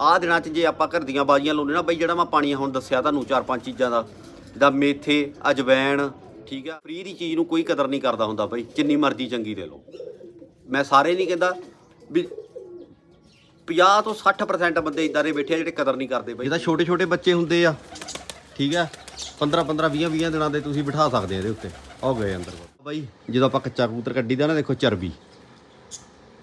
ਆਹ ਦਿਨਾਂ 'ਚ ਜੇ ਆਪਾਂ ਘਰ ਦੀਆਂ ਬਾਜੀਆਂ ਲਾਉਂਦੇ ਨਾ, ਬਈ ਜਿਹੜਾ ਮੈਂ ਪਾਣੀ ਹੁਣ ਦੱਸਿਆ ਤੁਹਾਨੂੰ ਚਾਰ ਪੰਜ ਚੀਜ਼ਾਂ ਦਾ, ਜਿੱਦਾਂ ਮੇਥੇ, ਅਜਵੈਣ, ਠੀਕ ਆ, ਫ੍ਰੀ ਦੀ ਚੀਜ਼ ਨੂੰ ਕੋਈ ਕਦਰ ਨਹੀਂ ਕਰਦਾ ਹੁੰਦਾ ਬਈ, ਜਿੰਨੀ ਮਰਜ਼ੀ ਚੰਗੀ ਦੇ ਲਓ। ਮੈਂ ਸਾਰੇ ਨਹੀਂ ਕਹਿੰਦਾ ਵੀ 50 ਤੋਂ 60% ਬੰਦੇ ਇਦਾਂ ਦੇ ਬੈਠੇ ਆ ਜਿਹੜੇ ਕਦਰ ਨਹੀਂ ਕਰਦੇ ਬਈ। ਜਿਹਦਾ ਛੋਟੇ ਛੋਟੇ ਬੱਚੇ ਹੁੰਦੇ ਆ, ਠੀਕ ਆ 15 15 20 20 ਦਿਨਾਂ ਦੇ ਤੁਸੀਂ ਬਿਠਾ ਸਕਦੇ ਆ ਇਹਦੇ ਉੱਤੇ। ਆਓ ਗਏ ਅੰਦਰ। ਬਾਈ, ਜਦੋਂ ਆਪਾਂ ਕੱਚਾ ਕਬੂਤਰ ਕੱਢੀ ਦਾ ਨਾ, ਦੇਖੋ ਚਰਬੀ।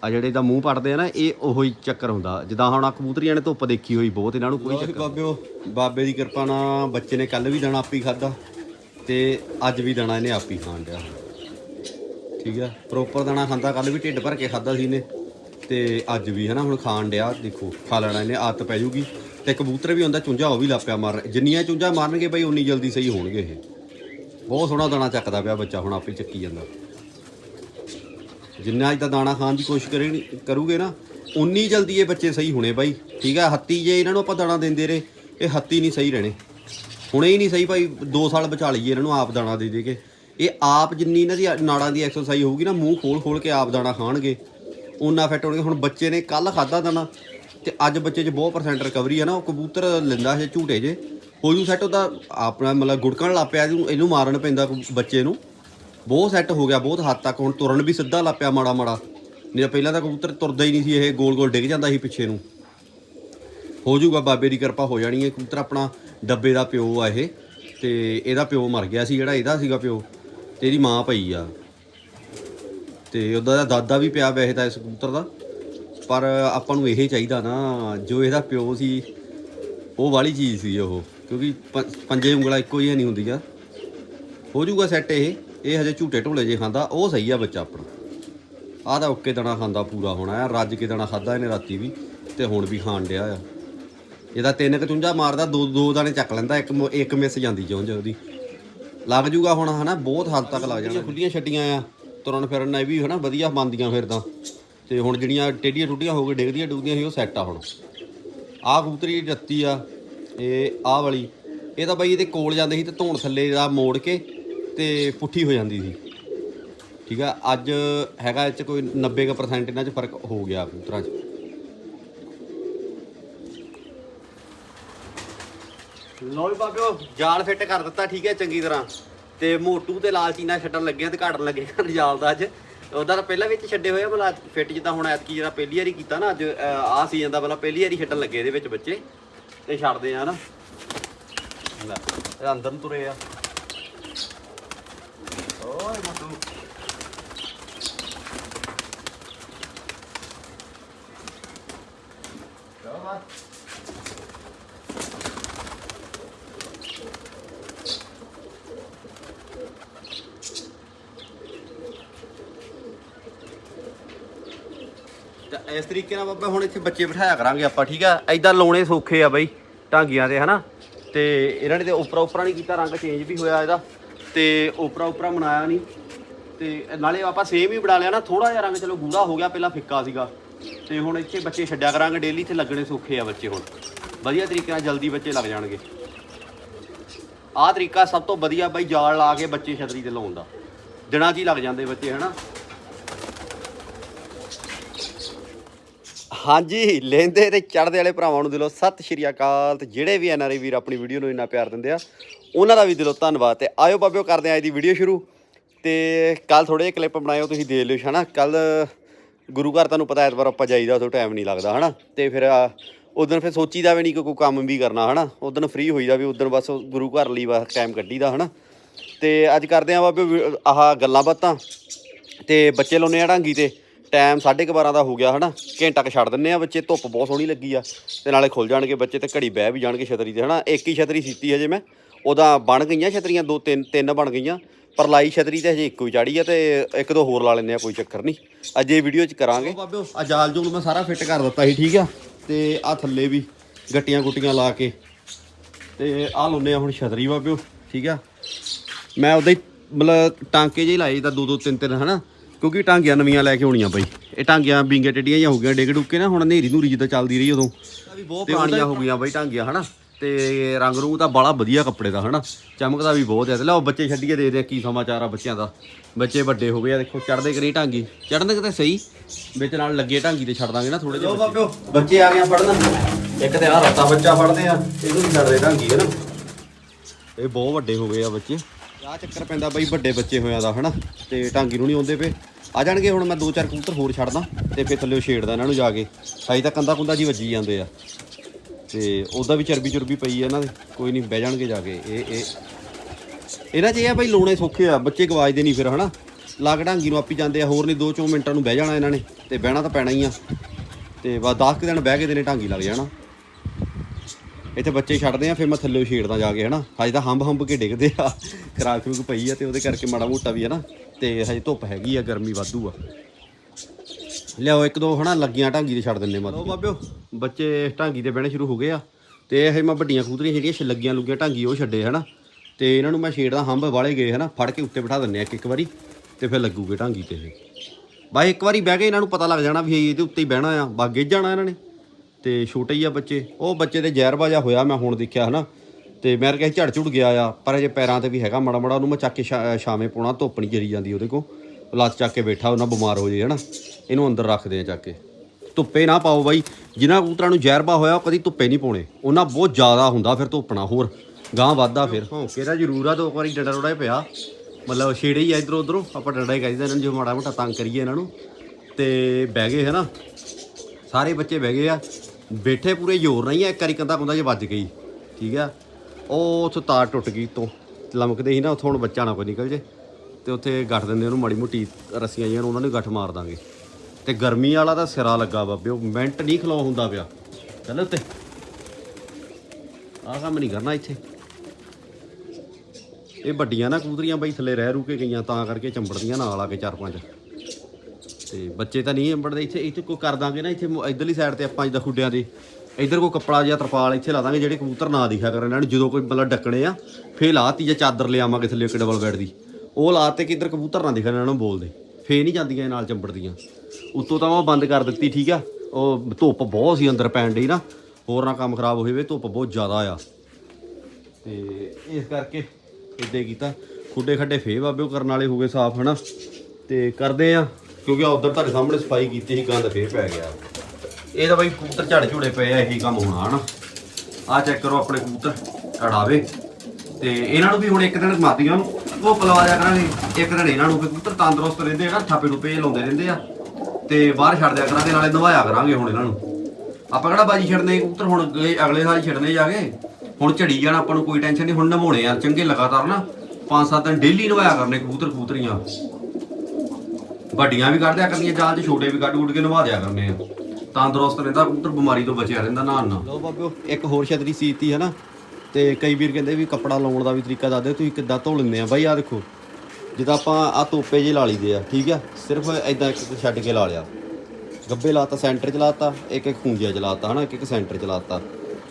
ਆ ਜਿਹੜੇ ਇਹਦਾ ਮੂੰਹ ਪੜਦੇ ਆ ਨਾ ਇਹ ਉਹੋ ਹੀ ਚੱਕਰ ਹੁੰਦਾ। ਜਿੱਦਾਂ ਹੁਣ ਆ ਕਬੂਤਰੀਆਂ ਨੇ ਧੁੱਪ ਦੇਖੀ ਹੋਈ ਬਹੁਤ ਇਹਨਾਂ ਨੂੰ ਕੋਈ ਚੱਕਰ ਬਾਬਿਓ ਬਾਬੇ ਦੀ ਕਿਰਪਾ ਨਾਲ ਬੱਚੇ ਨੇ ਕੱਲ ਵੀ ਦਾਣਾ ਆਪੀ ਖਾਦਾ ਤੇ ਅੱਜ ਵੀ ਦਾਣਾ ਇਹਨੇ ਆਪੀ ਖਾਣ ਡਿਆ। ਠੀਕ ਆ? ਪ੍ਰੋਪਰ ਦਾਣਾ ਖਾਂਦਾ ਕੱਲ ਵੀ ਢਿੱਡ ਭਰ ਕੇ ਖਾਦਾ ਸੀ ਇਹਨੇ। ਤੇ ਅੱਜ ਵੀ ਹਨਾ ਹੁਣ ਖਾਣ ਡਿਆ ਦੇਖੋ ਖਾ ਲੈਣਾ ਇਹਨੇ ਆਦਤ ਪੈ ਜੂਗੀ। ਤੇ ਕਬੂਤਰ ਵੀ ਹੁੰਦਾ ਚੁੰਝਾ ਉਹ ਵੀ ਲਾਪਿਆ ਮਾਰ ਜਿੰਨੀਆਂ ਚੁੰਝਾਂ ਮਾਰਨਗੇ ਬਈ ਉਨੀ ਜਲਦੀ ਸਹੀ ਹੋਣਗੇ ਇਹ। ਬਹੁਤ ਸੋਹਣਾ ਦਾਣਾ ਚੱਕਦਾ ਪਿਆ ਬੱਚਾ ਹੁਣ ਆਪੇ ਚੱਕੀ ਜਾਂਦਾ। ਜਿੰਨਾ ਅੱਜ ਦਾ ਦਾਣਾ ਖਾਣ ਦੀ ਕੋਸ਼ਿਸ਼ ਕਰੇ ਕਰੂਗੇ ਨਾ, ਉਨੀ ਜਲਦੀ ਇਹ ਬੱਚੇ ਸਹੀ ਹੋਣੇ ਬਾਈ। ਠੀਕ ਆ, ਹੱਤੀ ਜੇ ਇਹਨਾਂ ਨੂੰ ਆਪਾਂ ਦਾਣਾ ਦਿੰਦੇ ਰਹੇ, ਇਹ ਹੱਤੀ ਨਹੀਂ ਸਹੀ ਰਹਿਣੇ। ਹੁਣੇ ਹੀ ਨਹੀਂ ਸਹੀ ਭਾਈ 2 ਸਾਲ ਬਚਾ ਲਈਏ ਇਹਨਾਂ ਨੂੰ ਆਪ ਦਾਣਾ ਦੇ ਦੇ ਕੇ। ਇਹ ਆਪ ਜਿੰਨੀ ਇਹਨਾਂ ਦੀ ਨਾੜਾਂ ਦੀ ਐਕਸਰਸਾਈਜ਼ ਹੋਊਗੀ ਨਾ, ਮੂੰਹ ਖੋਲ ਖੋਲ ਕੇ ਆਪ ਦਾਣਾ ਖਾਣਗੇ। ਉਹਨਾਂ ਫਿੱਟ ਹੋਣਗੇ। ਹੁਣ ਬੱਚੇ ਨੇ ਕੱਲ ਖਾਦਾ ਦਾਣਾ, ਤੇ ਅੱਜ ਬੱਚੇ 'ਚ ਬਹੁਤ ਪਰਸੈਂਟ ਰਿਕਵਰੀ ਆ ਨਾ, ਉਹ ਕਬੂਤਰ ਲੈਂਦਾ ਹੈ ਝੂਟੇ ਜੇ ਹੋ ਜੂ ਸੈੱਟ ਉਹਦਾ ਆਪਣਾ ਮਤਲਬ ਗੁੜਕਣ ਲੱਗ ਪਿਆ, ਇਹਨੂੰ ਇਹਨੂੰ ਮਾਰਨ ਪੈਂਦਾ ਬੱਚੇ ਨੂੰ। ਬਹੁਤ ਸੈੱਟ ਹੋ ਗਿਆ, ਬਹੁਤ ਹੱਦ ਤੱਕ ਹੁਣ ਤੁਰਨ ਵੀ ਸਿੱਧਾ ਲੱਗ ਪਿਆ ਮਾੜਾ ਮਾੜਾ। ਨਹੀਂ ਤਾਂ ਪਹਿਲਾਂ ਤਾਂ ਕਬੂਤਰ ਤੁਰਦਾ ਹੀ ਨਹੀਂ ਸੀ, ਇਹ ਗੋਲ ਗੋਲ ਡਿੱਗ ਜਾਂਦਾ ਸੀ ਪਿੱਛੇ ਨੂੰ। ਹੋ ਜਾਊਗਾ ਬਾਬੇ ਦੀ ਕਿਰਪਾ ਹੋ ਜਾਣੀ ਹੈ, ਕਬੂਤਰ ਆਪਣਾ ਡੱਬੇ ਦਾ ਪਿਓ ਆ ਇਹ, ਤੇ ਇਹਦਾ ਪਿਓ ਮਰ ਗਿਆ ਸੀ ਜਿਹੜਾ, ਇਹਦਾ ਸੀਗਾ ਪਿਓ, ਤੇ ਇਹਦੀ ਮਾਂ ਪਈ ਆ। ਤੇ ਉਹਦਾ ਦਾ ਦਾਦਾ ਵੀ ਪਿਆ ਵੈਸੇ ਤਾਂ ਇਸ ਕਬੂਤਰ ਦਾ, ਪਰ ਆਪਾਂ ਨੂੰ ਇਹ ਚਾਹੀਦਾ ਨਾ, ਜੋ ਇਹਦਾ ਪਿਓ ਸੀ, ਉਹ ਵਾਲੀ ਚੀਜ਼ ਸੀ ਉਹ, ਕਿਉਂਕਿ ਪ- ਪੰਜੇ ਉਂਗਲਾਂ ਇੱਕੋ ਹੀ ਨਹੀਂ ਹੁੰਦੀਆਂ। ਹੋ ਜਾਊਗਾ ਸੈੱਟ ਇਹ। ਇਹ ਹਜੇ ਝੂਟੇ ਢੋਲੇ ਜੇ ਖਾਂਦਾ, ਉਹ ਸਹੀ ਆ ਬੱਚਾ ਆਪਣਾ। ਆਹ ਤਾਂ ਓਕੇ ਦਾਣਾ ਖਾਂਦਾ ਪੂਰਾ ਹੋਣਾ ਆ, ਰੱਜ ਕੇ ਦਾਣਾ ਖਾਦਾ ਇਹਨੇ ਰਾਤੀ ਵੀ, ਤੇ ਹੁਣ ਵੀ ਖਾਣ ਡਿਆ ਆ। ਇਹਦਾ ਤਿੰਨ ਕੁ ਚੁੰਝਾ ਮਾਰਦਾ, ਦੋ ਦੋ ਦਾਣੇ ਚੱਕ ਲੈਂਦਾ, ਇੱਕ ਮ- ਇੱਕ ਮਿਸ ਜਾਂਦੀ ਚੁੰਝ ਉਹਦੀ ਲੱਗ ਜੂਗਾ ਹੁਣ ਹਨਾ, ਬਹੁਤ ਹੱਦ ਤੱਕ ਲੱਗ ਜਾਣਾ। ਖੁੱਲੀਆਂ ਛੱਡੀਆਂ ਆ, ਤੁਰਨ ਫਿਰਨ ਨਾਲ ਵੀ ਹਨਾ, ਵਧੀਆ ਬੰਦੀਆਂ ਫਿਰ ਤਾਂ। ਤੇ ਹੁਣ ਜਿਹੜੀਆਂ ਟੇਡੀਆਂ ਟੁੱਡੀਆਂ ਹੋ ਕੇ ਡਿੱਗਦੀਆਂ ਡੁੱਗਦੀਆਂ ਸੀ, ਉਹ ਸੈੱਟ ਆ ਹੁਣ। ਆਹ ਕਬੂਤਰੀ ਰੱਤੀ ਆ, ਇਹ ਆਹ ਵਾਲੀ। ਇਹ ਤਾਂ ਬਈ ਇਹਦੇ ਕੋਲ ਜਾਂਦੇ ਸੀ ਤੇ ਧੌਣ ਥੱਲੇ ਦਾ ਮੋੜ ਕੇ ਤੇ ਪੁੱਠੀ ਹੋ ਜਾਂਦੀ ਸੀ। ਠੀਕ ਆ? ਅੱਜ ਹੈਗਾ ਇਹ ਚ ਕੋਈ 90% ਇਹਨਾਂ ਚ ਫ਼ਰਕ ਹੋ ਗਿਆ ਕਬੂਤਰਾਂ ਚ। ਲੋ ਵੀ ਬਾਬਿਓ, ਜਾਲ ਫਿੱਟ ਕਰ ਦਿੱਤਾ, ਠੀਕ ਹੈ, ਚੰਗੀ ਤਰ੍ਹਾਂ। ਤੇ ਮੋਟੂ ਤੇ ਲਾਲ ਚੀਨਾ ਛੱਡਣ ਲੱਗੇ ਆ ਤੇ ਘਾੜਨ ਲੱਗੇ ਘਰ ਜਾਲ ਦਾ ਅੱਜ। ਉਹਦਾ ਤਾਂ ਪਹਿਲਾਂ ਵਿੱਚ ਛੱਡੇ ਹੋਏ ਆ ਮਤਲਬ ਫਿੱਟ ਜਿੱਦਾਂ ਹੁਣ ਐਤਕੀ ਜਿਹੜਾ ਪਹਿਲੀ ਵਾਰੀ ਕੀਤਾ ਨਾ, ਅੱਜ ਆਹ ਸੀਜ਼ਨ ਦਾ ਪਹਿਲਾਂ ਪਹਿਲੀ ਵਾਰੀ ਛੱਡਣ ਲੱਗੇ ਇਹਦੇ ਵਿੱਚ ਬੱਚੇ। ਤੇ ਛੱਡਦੇ ਆ ਨਾ। ਲੈ, ਇਹ ਅੰਦਰ ਨੂੰ ਤੁਰੇ ਆ ਓਏ ਮੋਟੂ ਚਲੋ ਬਾਹਰ ਤਾਂ ਇਸ ਤਰੀਕੇ ਨਾਲ ਬਾਬਾ, ਹੁਣ ਇੱਥੇ ਬੱਚੇ ਬਿਠਾਇਆ ਕਰਾਂਗੇ ਆਪਾਂ, ਠੀਕ ਆ? ਐਦਾਂ ਲਾਉਣੇ ਸੌਖੇ ਆ ਬਈ, ਢਾਂਗੀਆਂ ਤੇ ਹਨਾ? ਤੇ ਇਹਨਾਂ ਨੇ ਤੇ ਉਪਰਾ ਉੱਪਰਾਂ ਨਹੀਂ ਕੀਤਾ, ਰੰਗ ਚੇਂਜ ਵੀ ਹੋਇਆ ਇਹਦਾ। ਤੇ ਓਪਰਾ ਉਪਰਾ ਬਣਾਇਆ ਨਹੀਂ ਤੇ ਨਾਲੇ ਆਪਾਂ ਸੇਮ ਹੀ ਬਣਾ ਲਿਆ ਨਾ ਥੋੜਾ ਜਿਹਾ ਰੰਗ ਚਲੋ ਗੂੜਾ ਹੋ ਗਿਆ, ਪਹਿਲਾਂ ਫਿੱਕਾ ਸੀਗਾ। ਤੇ ਹੁਣ ਇੱਥੇ ਬੱਚੇ ਛੱਡਿਆ ਕਰਾਂਗੇ ਡੇਲੀ ਤੇ ਲੱਗਣੇ ਸੌਖੇ ਆ ਬੱਚੇ ਹੁਣ। ਵਧੀਆ ਤਰੀਕੇ ਨਾਲ ਜਲਦੀ ਬੱਚੇ ਲੱਗ ਜਾਣਗੇ। ਆਹ ਤਰੀਕਾ ਸਭ ਤੋਂ ਵਧੀਆ ਬਈ ਜਾਲ ਲਾ ਕੇ ਬੱਚੇ ਛਤਰੀ ਤੇ ਲਾਉਣ ਦਾ। ਦਿਨਾਂ 'ਚ ਹੀ ਲੱਗ ਜਾਂਦੇ ਬੱਚੇ, ਹਨਾ? ਹਾਂਜੀ ਲੈਂਦੇ ਤੇ ਚੜਦੇ ਵਾਲੇ ਭਰਾਵਾਂ ਨੂੰ ਦਿਲੋਂ ਸਤਿ ਸ਼੍ਰੀ ਅਕਾਲ ਤੇ ਜਿਹੜੇ ਵੀ ਐਨਆਰਆਈ ਵੀਰ ਆਪਣੀ ਵੀਡੀਓ ਨੂੰ ਇੰਨਾ ਪਿਆਰ ਦਿੰਦੇ ਆ, ਉਹਨਾਂ ਦਾ ਵੀ ਦਿਲੋਂ ਧੰਨਵਾਦ ਤੇ ਆਇਓ ਬਾਬਿਓ, ਕਰਦੇ ਆ ਅੱਜ ਦੀ ਵੀਡੀਓ ਸ਼ੁਰੂ। ਤੇ ਕੱਲ ਥੋੜੇ ਜਿਹੇ ਕਲਿੱਪ ਬਣਾਇਓ ਤੁਸੀਂ ਦੇਖ ਲਿਓ ਹਨਾ ਕੱਲ ਗੁਰੂ ਘਰ ਤੁਹਾਨੂੰ ਪਤਾ ਐਤਵਾਰ ਆਪਾਂ ਜਾਈਦਾ, ਉਦੋਂ ਟਾਈਮ ਨਹੀਂ ਲੱਗਦਾ, ਹਨਾ। ਤੇ ਫਿਰ ਉਦੋਂ ਫਿਰ ਸੋਚੀਦਾ ਵੀ ਨਹੀਂ ਕਿ ਕੋਈ ਕੰਮ ਵੀ ਕਰਨਾ, ਹਨਾ। ਉਦੋਂ ਫ੍ਰੀ ਹੋਈਦਾ ਵੀ ਉਦੋਂ ਬਸ ਗੁਰੂ ਘਰ ਲਈ ਬਸ ਟਾਈਮ ਕੱਢੀਦਾ, ਹਨਾ। ਤੇ ਅੱਜ ਕਰਦੇ ਆ ਬਾਬਿਓ ਆਹ ਗੱਲਾਂ ਬਾਤਾਂ। ਤੇ ਬੱਚੇ ਲਾਉਨੇ ਆ ਢਾਂਗੀ ਤੇ। ਟਾਈਮ 12:30 ਦਾ ਹੋ ਗਿਆ ਹਨਾ, ਘੰਟਾ ਕ ਛੱਡ ਦਿੰਨੇ ਆ ਬੱਚੇ, ਧੁੱਪ ਬਹੁਤ ਸੋਹਣੀ ਲੱਗੀ ਆ, ਤੇ ਨਾਲੇ ਖੁੱਲ ਜਾਣਗੇ ਬੱਚੇ ਤੇ ਘੜੀ ਬਹਿ ਵੀ ਜਾਣਗੇ ਛਤਰੀ ਤੇ ਹਨਾ, ਇੱਕ ਹੀ ਛਤਰੀ ਸੀਤੀ ਹਜੇ ਮੈਂ, ਉਹਦਾ ਬਣ ਗਈਆਂ ਛਤਰੀਆਂ, ਦੋ ਤਿੰਨ ਤਿੰਨ ਬਣ ਗਈਆਂ, ਪਰ ਲਾਈ ਛਤਰੀ ਤੇ ਹਜੇ ਇੱਕੋ ਹੀ ਚਾੜੀ ਆ ਤੇ ਇੱਕ ਦੋ ਹੋਰ ਲਾ ਲੈਂਦੇ ਆ, ਕੋਈ ਚੱਕਰ ਨਹੀਂ। ਅੱਜ ਇਹ ਵੀਡੀਓ ਚ ਕਰਾਂਗੇ। ਬਾਬਿਓ ਅਜਾਲ ਜਾਲ ਜੂਲ ਮੈਂ ਸਾਰਾ ਫਿੱਟ ਕਰ ਦਿੱਤਾ ਸੀ, ਠੀਕ ਆ? ਤੇ ਆ ਥੱਲੇ ਵੀ ਗੱਟੀਆਂ ਗੁੱਟੀਆਂ ਲਾ ਕੇ, ਤੇ ਆ ਲਾਉਨੇ ਆ ਹੁਣ ਛਤਰੀ ਬਾਬਿਓ ਠੀਕ ਆ? ਮੈਂ ਉਦਾਂ ਹੀ ਮਤਲਬ ਟਾਂਕੇ ਜਿਹੇ ਲਾਏ, ਤਾਂ ਦੋ ਦੋ, ਤਿੰਨ ਤਿੰਨ, ਹਨਾ? ਕਿਉਂਕਿ ਟਾਂਗੀਆਂ ਨਵੀਆਂ ਲੈ ਕੇ ਆਉਣੀਆਂ ਬਈ। ਇਹ ਟਾਂਗੀਆਂ ਬਿੰਗੇ ਟੇਡੀਆਂ ਜਿਹੀਆਂ ਹੋ ਗਈਆਂ ਡਿੱਗ ਡੁੱਕੇ ਨਾ ਹੁਣ ਹਨੇਰੀ ਨੂਰੀ ਜਿੱਦਾਂ ਚੱਲਦੀ ਰਹੀ ਉਦੋਂ। ਵੀ ਬਹੁਤ ਪੁਰਾਣੀਆਂ ਹੋ ਗਈਆਂ ਬਈ ਟਾਂਗੀਆਂ ਹਨਾ? ਤੇ ਰੰਗ ਰੂੰਗ ਤਾਂ ਬੜਾ ਵਧੀਆ ਕੱਪੜੇ ਦਾ ਹਨਾ? ਚਮਕਦਾ ਵੀ ਬਹੁਤ ਹੈ ਤੇ ਲਓ ਬੱਚੇ ਛੱਡੀਏ ਦੇਖਦੇ ਆ ਕੀ ਸਮਾਚਾਰ ਆ ਬੱਚਿਆਂ ਦਾ। ਬੱਚੇ ਵੱਡੇ ਹੋ ਗਏ ਆ ਦੇਖੋ ਚੜਦੇ ਕਰੀ ਢਾਂਗੀ ਚੜਨ ਕਿਤੇ ਸਹੀ? ਵਿੱਚ ਨਾਲ ਲੱਗੇ ਢਾਂਗੀ ਤੇ ਛੱਡ ਦਾਂਗੇ ਨਾ ਥੋੜੇ ਜਿਹੇ ਬੱਚੇ। ਆ ਗਏ ਪੜਨ ਇੱਕ ਤੇ ਆ ਰੱਤਾ ਬੱਚਾ ਫੜਦੇ ਆ ਇਹਨੂੰ ਵੀ ਛੱਡਦੇ ਢਾਂਗੀ ਹੈ ਨਾ ਇਹ ਬਹੁਤ ਵੱਡੇ ਹੋ ਗਏ ਆ ਬੱਚੇ। ਆ ਚੱਕਰ ਪੈਂਦਾ ਬਈ ਵੱਡੇ ਬੱਚੇ ਹੋਇਆਂ ਦਾ ਹਨਾ? ਤੇ ਢਾਂਗੀ ਨੂੰ ਨਹੀਂ ਆਉਂਦੇ ਪਏ। ਆ ਜਾਣਗੇ, ਹੁਣ ਮੈਂ ਦੋ ਚਾਰ ਕਬੂਤਰ ਹੋਰ ਛੱਡਦਾ ਤੇ ਫਿਰ ਥੱਲੇ ਛੇੜਦਾ ਇਹਨਾਂ ਨੂੰ ਜਾ ਕੇ। ਅਜੇ ਤਾਂ ਕੰਦਾ ਕੁੰਦਾ ਜੀ ਵੱਜੀ ਜਾਂਦੇ ਆ। ਤੇ ਉਹਦਾ ਵੀ ਚਰਬੀ ਚੁਰਬੀ ਪਈ ਆ ਇਹਨਾਂ ਦੇ, ਕੋਈ ਨਹੀਂ, ਬਹਿ ਜਾਣਗੇ ਜਾ ਕੇ। ਇਹ ਇਹ ਇਹਨਾਂ 'ਚ ਇਹ ਆ ਬਈ ਲਾਉਣੇ ਸੌਖੇ ਆ, ਬੱਚੇ ਗਵਾਜਦੇ ਨਹੀਂ ਫਿਰ, ਹਨਾ? ਲਾਗ ਢਾਂਗੀ ਨੂੰ ਆਪੀ ਜਾਂਦੇ ਆ, ਹੋਰ ਨਹੀਂ 2-4 ਮਿੰਟਾਂ ਨੂੰ ਬਹਿ ਜਾਣਾ ਇਹਨਾਂ ਨੇ, ਤੇ ਬਹਿਣਾ ਤਾਂ ਪੈਣਾ ਹੀ ਆ। ਤੇ ਬਸ 10 ਕੁ ਦਿਨ ਬਹਿ ਕੇ ਦਿਨੇ ਢਾਂਗੀ ਲੱਗ ਜਾਣਾ। ਇੱਥੇ ਬੱਚੇ ਛੱਡਦੇ ਆ ਫਿਰ ਮੈਂ ਥੱਲੇ ਛੇੜਦਾ ਜਾ ਕੇ ਹਨਾ। ਹਜੇ ਤਾਂ ਹੰਬ ਹੰਬ ਕੇ ਡਿੱਗਦੇ ਆ। ਖਰਾਕ ਖਰੂਕ ਪਈ ਆ ਤੇ ਉਹਦੇ ਕਰਕੇ ਮਾੜਾ ਮੋਟਾ ਵੀ ਹੈ ਨਾ। ਤੇ ਹਜੇ ਧੁੱਪ ਹੈਗੀ ਆ ਗਰਮੀ ਵਾਧੂ ਆ। ਲਿਆਓ ਇੱਕ ਦੋ ਹਨਾ ਲੱਗੀਆਂ ਢਾਂਗੀ ਤੇ ਛੱਡ ਦਿੰਨੇ ਮਾ ਲਓ ਬਾਬਿਓ। ਬੱਚੇ ਢਾਂਗੀ ਤੇ ਬਹਿਣੇ ਸ਼ੁਰੂ ਹੋ ਗਏ ਆ। ਤੇ ਇਹ ਮੈਂ ਵੱਡੀਆਂ ਕਬੂਤਰੀਆਂ ਜਿਹੜੀਆਂ ਛ- ਲੱਗੀਆਂ ਲੁੱਗੀਆਂ ਢਾਂਗੀ ਉਹ ਛੱਡੇ ਹਨਾ। ਤੇ ਇਹਨਾਂ ਨੂੰ ਮੈਂ ਛੇੜਦਾ ਹੰਬ ਵਾਲੇ ਗਏ ਹਨਾ। ਫੜ ਕੇ ਉੱਤੇ ਬਿਠਾ ਦਿੰਨੇ ਆ ਇੱਕ ਇੱਕ ਵਾਰੀ। ਤੇ ਫਿਰ ਲੱਗੂਗੇ ਢਾਂਗੀ ਤੇ ਇਹ। ਬਾਈ ਇੱਕ ਵਾਰੀ ਬਹਿ ਕੇ ਇਹਨਾਂ ਨੂੰ ਪਤਾ ਲੱਗ ਜਾਣਾ ਵੀ ਇਹਦੇ ਉੱਤੇ ਹੀ ਬਹਿਣਾ ਆ। ਬਾ ਗਿੱਜ ਜਾਣਾ ਇਹਨਾਂ ਨੇ। ਤੇ ਛੋਟੇ ਹੀ ਆ ਬੱਚੇ। ਉਹ ਬੱਚੇ ਤੇ ਜ਼ਹਿਰਬਾ ਬਾਜਾ ਹੋਇਆ ਮੈਂ ਹੁਣ ਦੇਖਿਆ, ਹਨਾ। ਤੇ ਮੈਂ ਕਿਹਾ ਝੜ ਝੁੜ ਗਿਆ ਆ, ਪਰ ਅਜੇ ਪੈਰਾਂ ਤੇ ਵੀ ਹੈਗਾ ਮਾੜਾ ਮਾੜਾ, ਉਹਨੂੰ ਮੈਂ ਚੱਕ ਕੇ ਛਾ- ਛਾਵੇਂ ਪਾਉਣਾ, ਧੁੱਪ ਨਹੀਂ ਜਰੀ ਜਾਂਦੀ ਉਹਦੇ ਕੋ ਲੱਤ ਚੱਕ ਕੇ ਬੈਠਾ, ਉਹਨਾਂ ਬਿਮਾਰ ਹੋ ਜੇ, ਹਨਾ। ਇਹਨੂੰ ਅੰਦਰ ਰੱਖਦੇ ਆ ਚੱਕ ਕੇ। ਧੁੱਪੇ ਨਾ ਪਾਓ ਬਾਈ, ਜਿਨ੍ਹਾਂ ਕਬੂਤਰਾਂ ਨੂੰ ਜ਼ਹਿਰਬਾ ਹੋਇਆ, ਉਹ ਕਦੀ ਧੁੱਪੇ ਨਹੀਂ ਪਾਉਣੇ। ਉਹਨਾਂ ਬਹੁਤ ਜ਼ਿਆਦਾ ਹੁੰਦਾ ਫਿਰ ਧੁੱਪਣਾ ਹੋਰ। ਗਾਂ ਵੱਧਦਾ ਫਿਰ। ਭੌਂਕੇ ਦਾ ਜ਼ਰੂਰ ਆ, ਦੋ ਕੁ ਵਾਰੀ ਡੰਡਾ ਰੋੜਾ ਪਿਆ। ਮਤਲਬ ਛੇੜੇ ਹੀ ਆ ਇਧਰੋਂ ਉਧਰੋਂ, ਆਪਾਂ ਡੰਡਾ ਹੀ ਕਹਿੰਦੇ ਇਹਨਾਂ ਨੂੰ, ਜੋ ਮਾੜਾ ਮੋਟਾ ਤੰਗ ਕਰੀਏ ਇਹਨਾਂ ਨੂੰ। ਤੇ ਬਹਿ ਗਏ ਹੈ ਨਾ ਸਾਰੇ ਬੱਚੇ ਬਹਿ ਗਏ ਆ। ਬੈਠੇ ਪੂਰੇ ਜ਼ੋਰ ਨਹੀਂ ਆ, ਇੱਕ ਵਾਰੀ ਕੰਦਾ ਕੁੰਦਾ ਜੇ ਵੱਜ ਗਈ, ਠੀਕ ਆ। ਉਹ ਉੱਥੋਂ ਤਾਰ ਟੁੱਟ ਗਈ ਤੋਂ ਲਮਕਦੇ ਸੀ ਨਾ, ਉੱਥੋਂ ਹੁਣ ਬੱਚਾ ਨਾ ਕੋਈ ਨਿਕਲ ਜੇ। ਤੇ ਉੱਥੇ ਗੱਠ ਦਿੰਦੇ ਉਹਨੂੰ, ਮਾੜੀ ਮੋਟੀ ਰੱਸੀਆਂ ਜਿਹੀਆਂ ਨੂੰ ਉਹਨਾਂ ਨੂੰ ਗੱਠ ਮਾਰ ਦਾਂਗੇ। ਤੇ ਗਰਮੀ ਵਾਲਾ ਤਾਂ ਸਿਰਾ ਲੱਗਾ ਬਾਬੇ ਉਹ ਮਿੰਟ ਨਹੀਂ ਖਲੋ ਹੁੰਦਾ ਪਿਆ। ਚੱਲ ਉੱਤੇ। ਆਹ ਕੰਮ ਨਹੀਂ ਕਰਨਾ ਇੱਥੇ। ਇਹ ਵੱਡੀਆਂ ਨਾ ਕੂਦਰੀਆਂ ਬਈ ਥੱਲੇ ਰਹਿ ਰੂ ਕੇ ਗਈਆਂ, ਤਾਂ ਕਰਕੇ ਚੰਬੜਦੀਆਂ ਨਾਲ ਆ ਕੇ ਚਾਰ ਪੰਜ ਤੇ ਬੱਚੇ ਤਾਂ ਨਹੀਂ ਅੰਬੜਦੇ। ਇੱਥੇ ਇੱਥੇ ਕੋਈ ਕਰ ਦਾਂਗੇ ਨਾ, ਇੱਥੇ ਮ- ਇੱਧਰਲੀ ਸਾਈਡ ਤੇ ਆਪਾਂ ਜਿੱਦਾਂ ਖੁੱਡਿਆਂ ਦੇ, ਇੱਧਰ ਕੋਈ ਕੱਪੜਾ ਜਾਂ ਤਰਪਾਲ ਇੱਥੇ ਲਾ ਦਾਂਗੇ, ਜਿਹੜੇ ਕਬੂਤਰ ਨਾ ਦਿਖਿਆ ਕਰਨ ਇਹਨਾਂ ਨੂੰ। ਜਦੋਂ ਕੋਈ ਮਤਲਬ ਡੱਕਣੇ ਆ, ਫੇਰ ਲਾਤੀ ਜਾਂ ਚਾਦਰ ਲਿਆਵਾਂਗੇ ਥੱਲੇ ਇੱਕ ਡਬਲ ਬੈੱਡ ਦੀ। ਉਹ ਲਾਤੇ ਕਿ ਇੱਧਰ ਕਬੂਤਰ ਨਾ ਦਿਖਣ ਇਹਨਾਂ ਨੂੰ ਬੋਲਦੇ। ਫੇਰ ਨਹੀਂ ਜਾਂਦੀਆਂ ਇਹ ਨਾਲ ਚੰਬੜਦੀਆਂ ਉੱਤੋਂ ਤਾਂ ਉਹ ਬੰਦ ਕਰ ਦਿੱਤੀ, ਠੀਕ ਆ। ਉਹ ਧੁੱਪ ਬਹੁਤ ਸੀ ਅੰਦਰ ਪੈਣ ਡਈ ਨਾ। ਹੋਰ ਨਾ ਕੰਮ ਖਰਾਬ ਹੋਏ ਵੇ, ਧੁੱਪ ਬਹੁਤ ਜ਼ਿਆਦਾ ਆ। ਤੇ ਇਸ ਕਰਕੇ ਇਦਾਂ ਕੀਤਾ। ਖੁੱਡੇ ਖੱਡੇ ਫੇ ਬਾਬੇ ਉਹ ਕਰਨ ਵਾਲੇ ਹੋ ਗਏ ਸਾਫ਼, ਹਨਾ। ਤੇ ਕਰਦੇ ਆ। ਕਿਉਂਕਿ ਉਧਰ ਤੁਹਾਡੇ ਸਾਹਮਣੇ ਸਫ਼ਾਈ ਕੀਤੀ ਸੀ, ਗੰਦ ਫੇਰ ਪੈ ਗਿਆ। ਇਹ ਤਾਂ ਕਬੂਤਰ ਝੜ ਝੁੜੇ ਪਏ ਆ, ਇਹੀ ਕੰਮ ਹੋਣਾ, ਹਨਾ? ਆ ਚੈੱਕ ਕਰੋ ਆਪਣੇ ਕਬੂਤਰ, ਅੜਾਵੇ। ਤੇ ਇਹਨਾਂ ਨੂੰ ਵੀ ਹੁਣ ਇੱਕ ਦਿਨ ਮਾਦੀਆਂ ਨੂੰ, ਉਹ ਪਲਵਾ ਦਿਆ ਕਰਾਂਗੇ। ਇੱਕ ਦਿਨ ਇਹਨਾਂ ਨੂੰ ਵੀ ਕਬੂਤਰ ਤੰਦਰੁਸਤ ਰਹਿੰਦੇ ਆ ਨਾ ਥਾਪੇ ਟੁਪੇ ਲਾਉਂਦੇ ਰਹਿੰਦੇ ਆ। ਤੇ ਬਾਹਰ ਛੱਡ ਦਿਆ ਕਰਾਂਗੇ, ਨਾਲੇ ਨਵਾਇਆ ਕਰਾਂਗੇ ਹੁਣ ਇਹਨਾਂ ਨੂੰ। ਆਪਾਂ ਕਿਹੜਾ ਬਾਜੀ ਛੱਡਨੇ, ਕਬੂਤਰ ਹੁਣ ਅਗਲੇ ਅਗਲੇ ਸਾਲ ਹੀ ਛੱਡਨੇ ਜਾ ਕੇ ਹੁਣ ਝੜੀ ਜਾਣਾ, ਆਪਾਂ ਨੂੰ ਕੋਈ ਟੈਨਸ਼ਨ ਨਹੀਂ, ਹੁਣ ਨਮਾਉਣੇ ਆ, ਚੰਗੇ ਲਗਾਤਾਰ ਨਾ। ਪੰਜ ਸੱਤ ਦਿਨ ਡੇਲੀ ਨਵਾਇਆ ਕਰਨੇ ਕਬੂਤਰ, ਕਬੂਤਰੀਆਂ। ਵੱਡੀਆਂ ਵੀ ਕੱਢ ਦਿਆ ਕਰਨੀਆਂ ਜਾਲ 'ਚ ਛੋਟੇ ਵੀ ਕੱਢ ਉੱਡ ਕੇ ਨਵਾ ਦਿਆ ਕਰਨੇ ਆ। ਤੰਦਰੁਸਤ ਰਹਿੰਦਾ ਕਬੂਤਰ ਬਿਮਾਰੀ ਤੋਂ ਬਚਿਆ ਰਹਿੰਦਾ ਨਹਾਉਣ ਨਾਲ। ਲੋ ਬਾਬਿਓ, ਇੱਕ ਹੋਰ ਛਤਰੀ ਸੀਤੀ ਹੈ ਨਾ ਤੇ ਕਈ ਵੀਰ ਕਹਿੰਦੇ ਵੀ ਕੱਪੜਾ ਲਾਉਣ ਦਾ ਵੀ ਤਰੀਕਾ ਦੱਸ ਦਿਓ, ਤੁਸੀਂ ਕਿੱਦਾਂ ਧੋ ਲੈਂਦੇ ਆ। ਬਾਈ ਆ ਦੇਖੋ, ਜਿੱਦਾਂ ਆਪਾਂ ਆ ਤੋਪੇ ਜੇ ਲਾ ਲਈਦੇ ਆ, ਠੀਕ ਆ? ਸਿਰਫ ਐਦਾਂ ਇੱਕ ਛੱਡ ਕੇ ਲਾ ਲਿਆ। ਗੱਬੇ ਲਾਤਾ, ਸੈਂਟਰ ਚ ਲਾਤਾ, ਇੱਕ ਇੱਕ ਖੂੰਜਿਆ ਚ ਲਾਤਾ, ਹਨਾ? ਇੱਕ ਇੱਕ ਸੈਂਟਰ ਚ ਲਾਤਾ।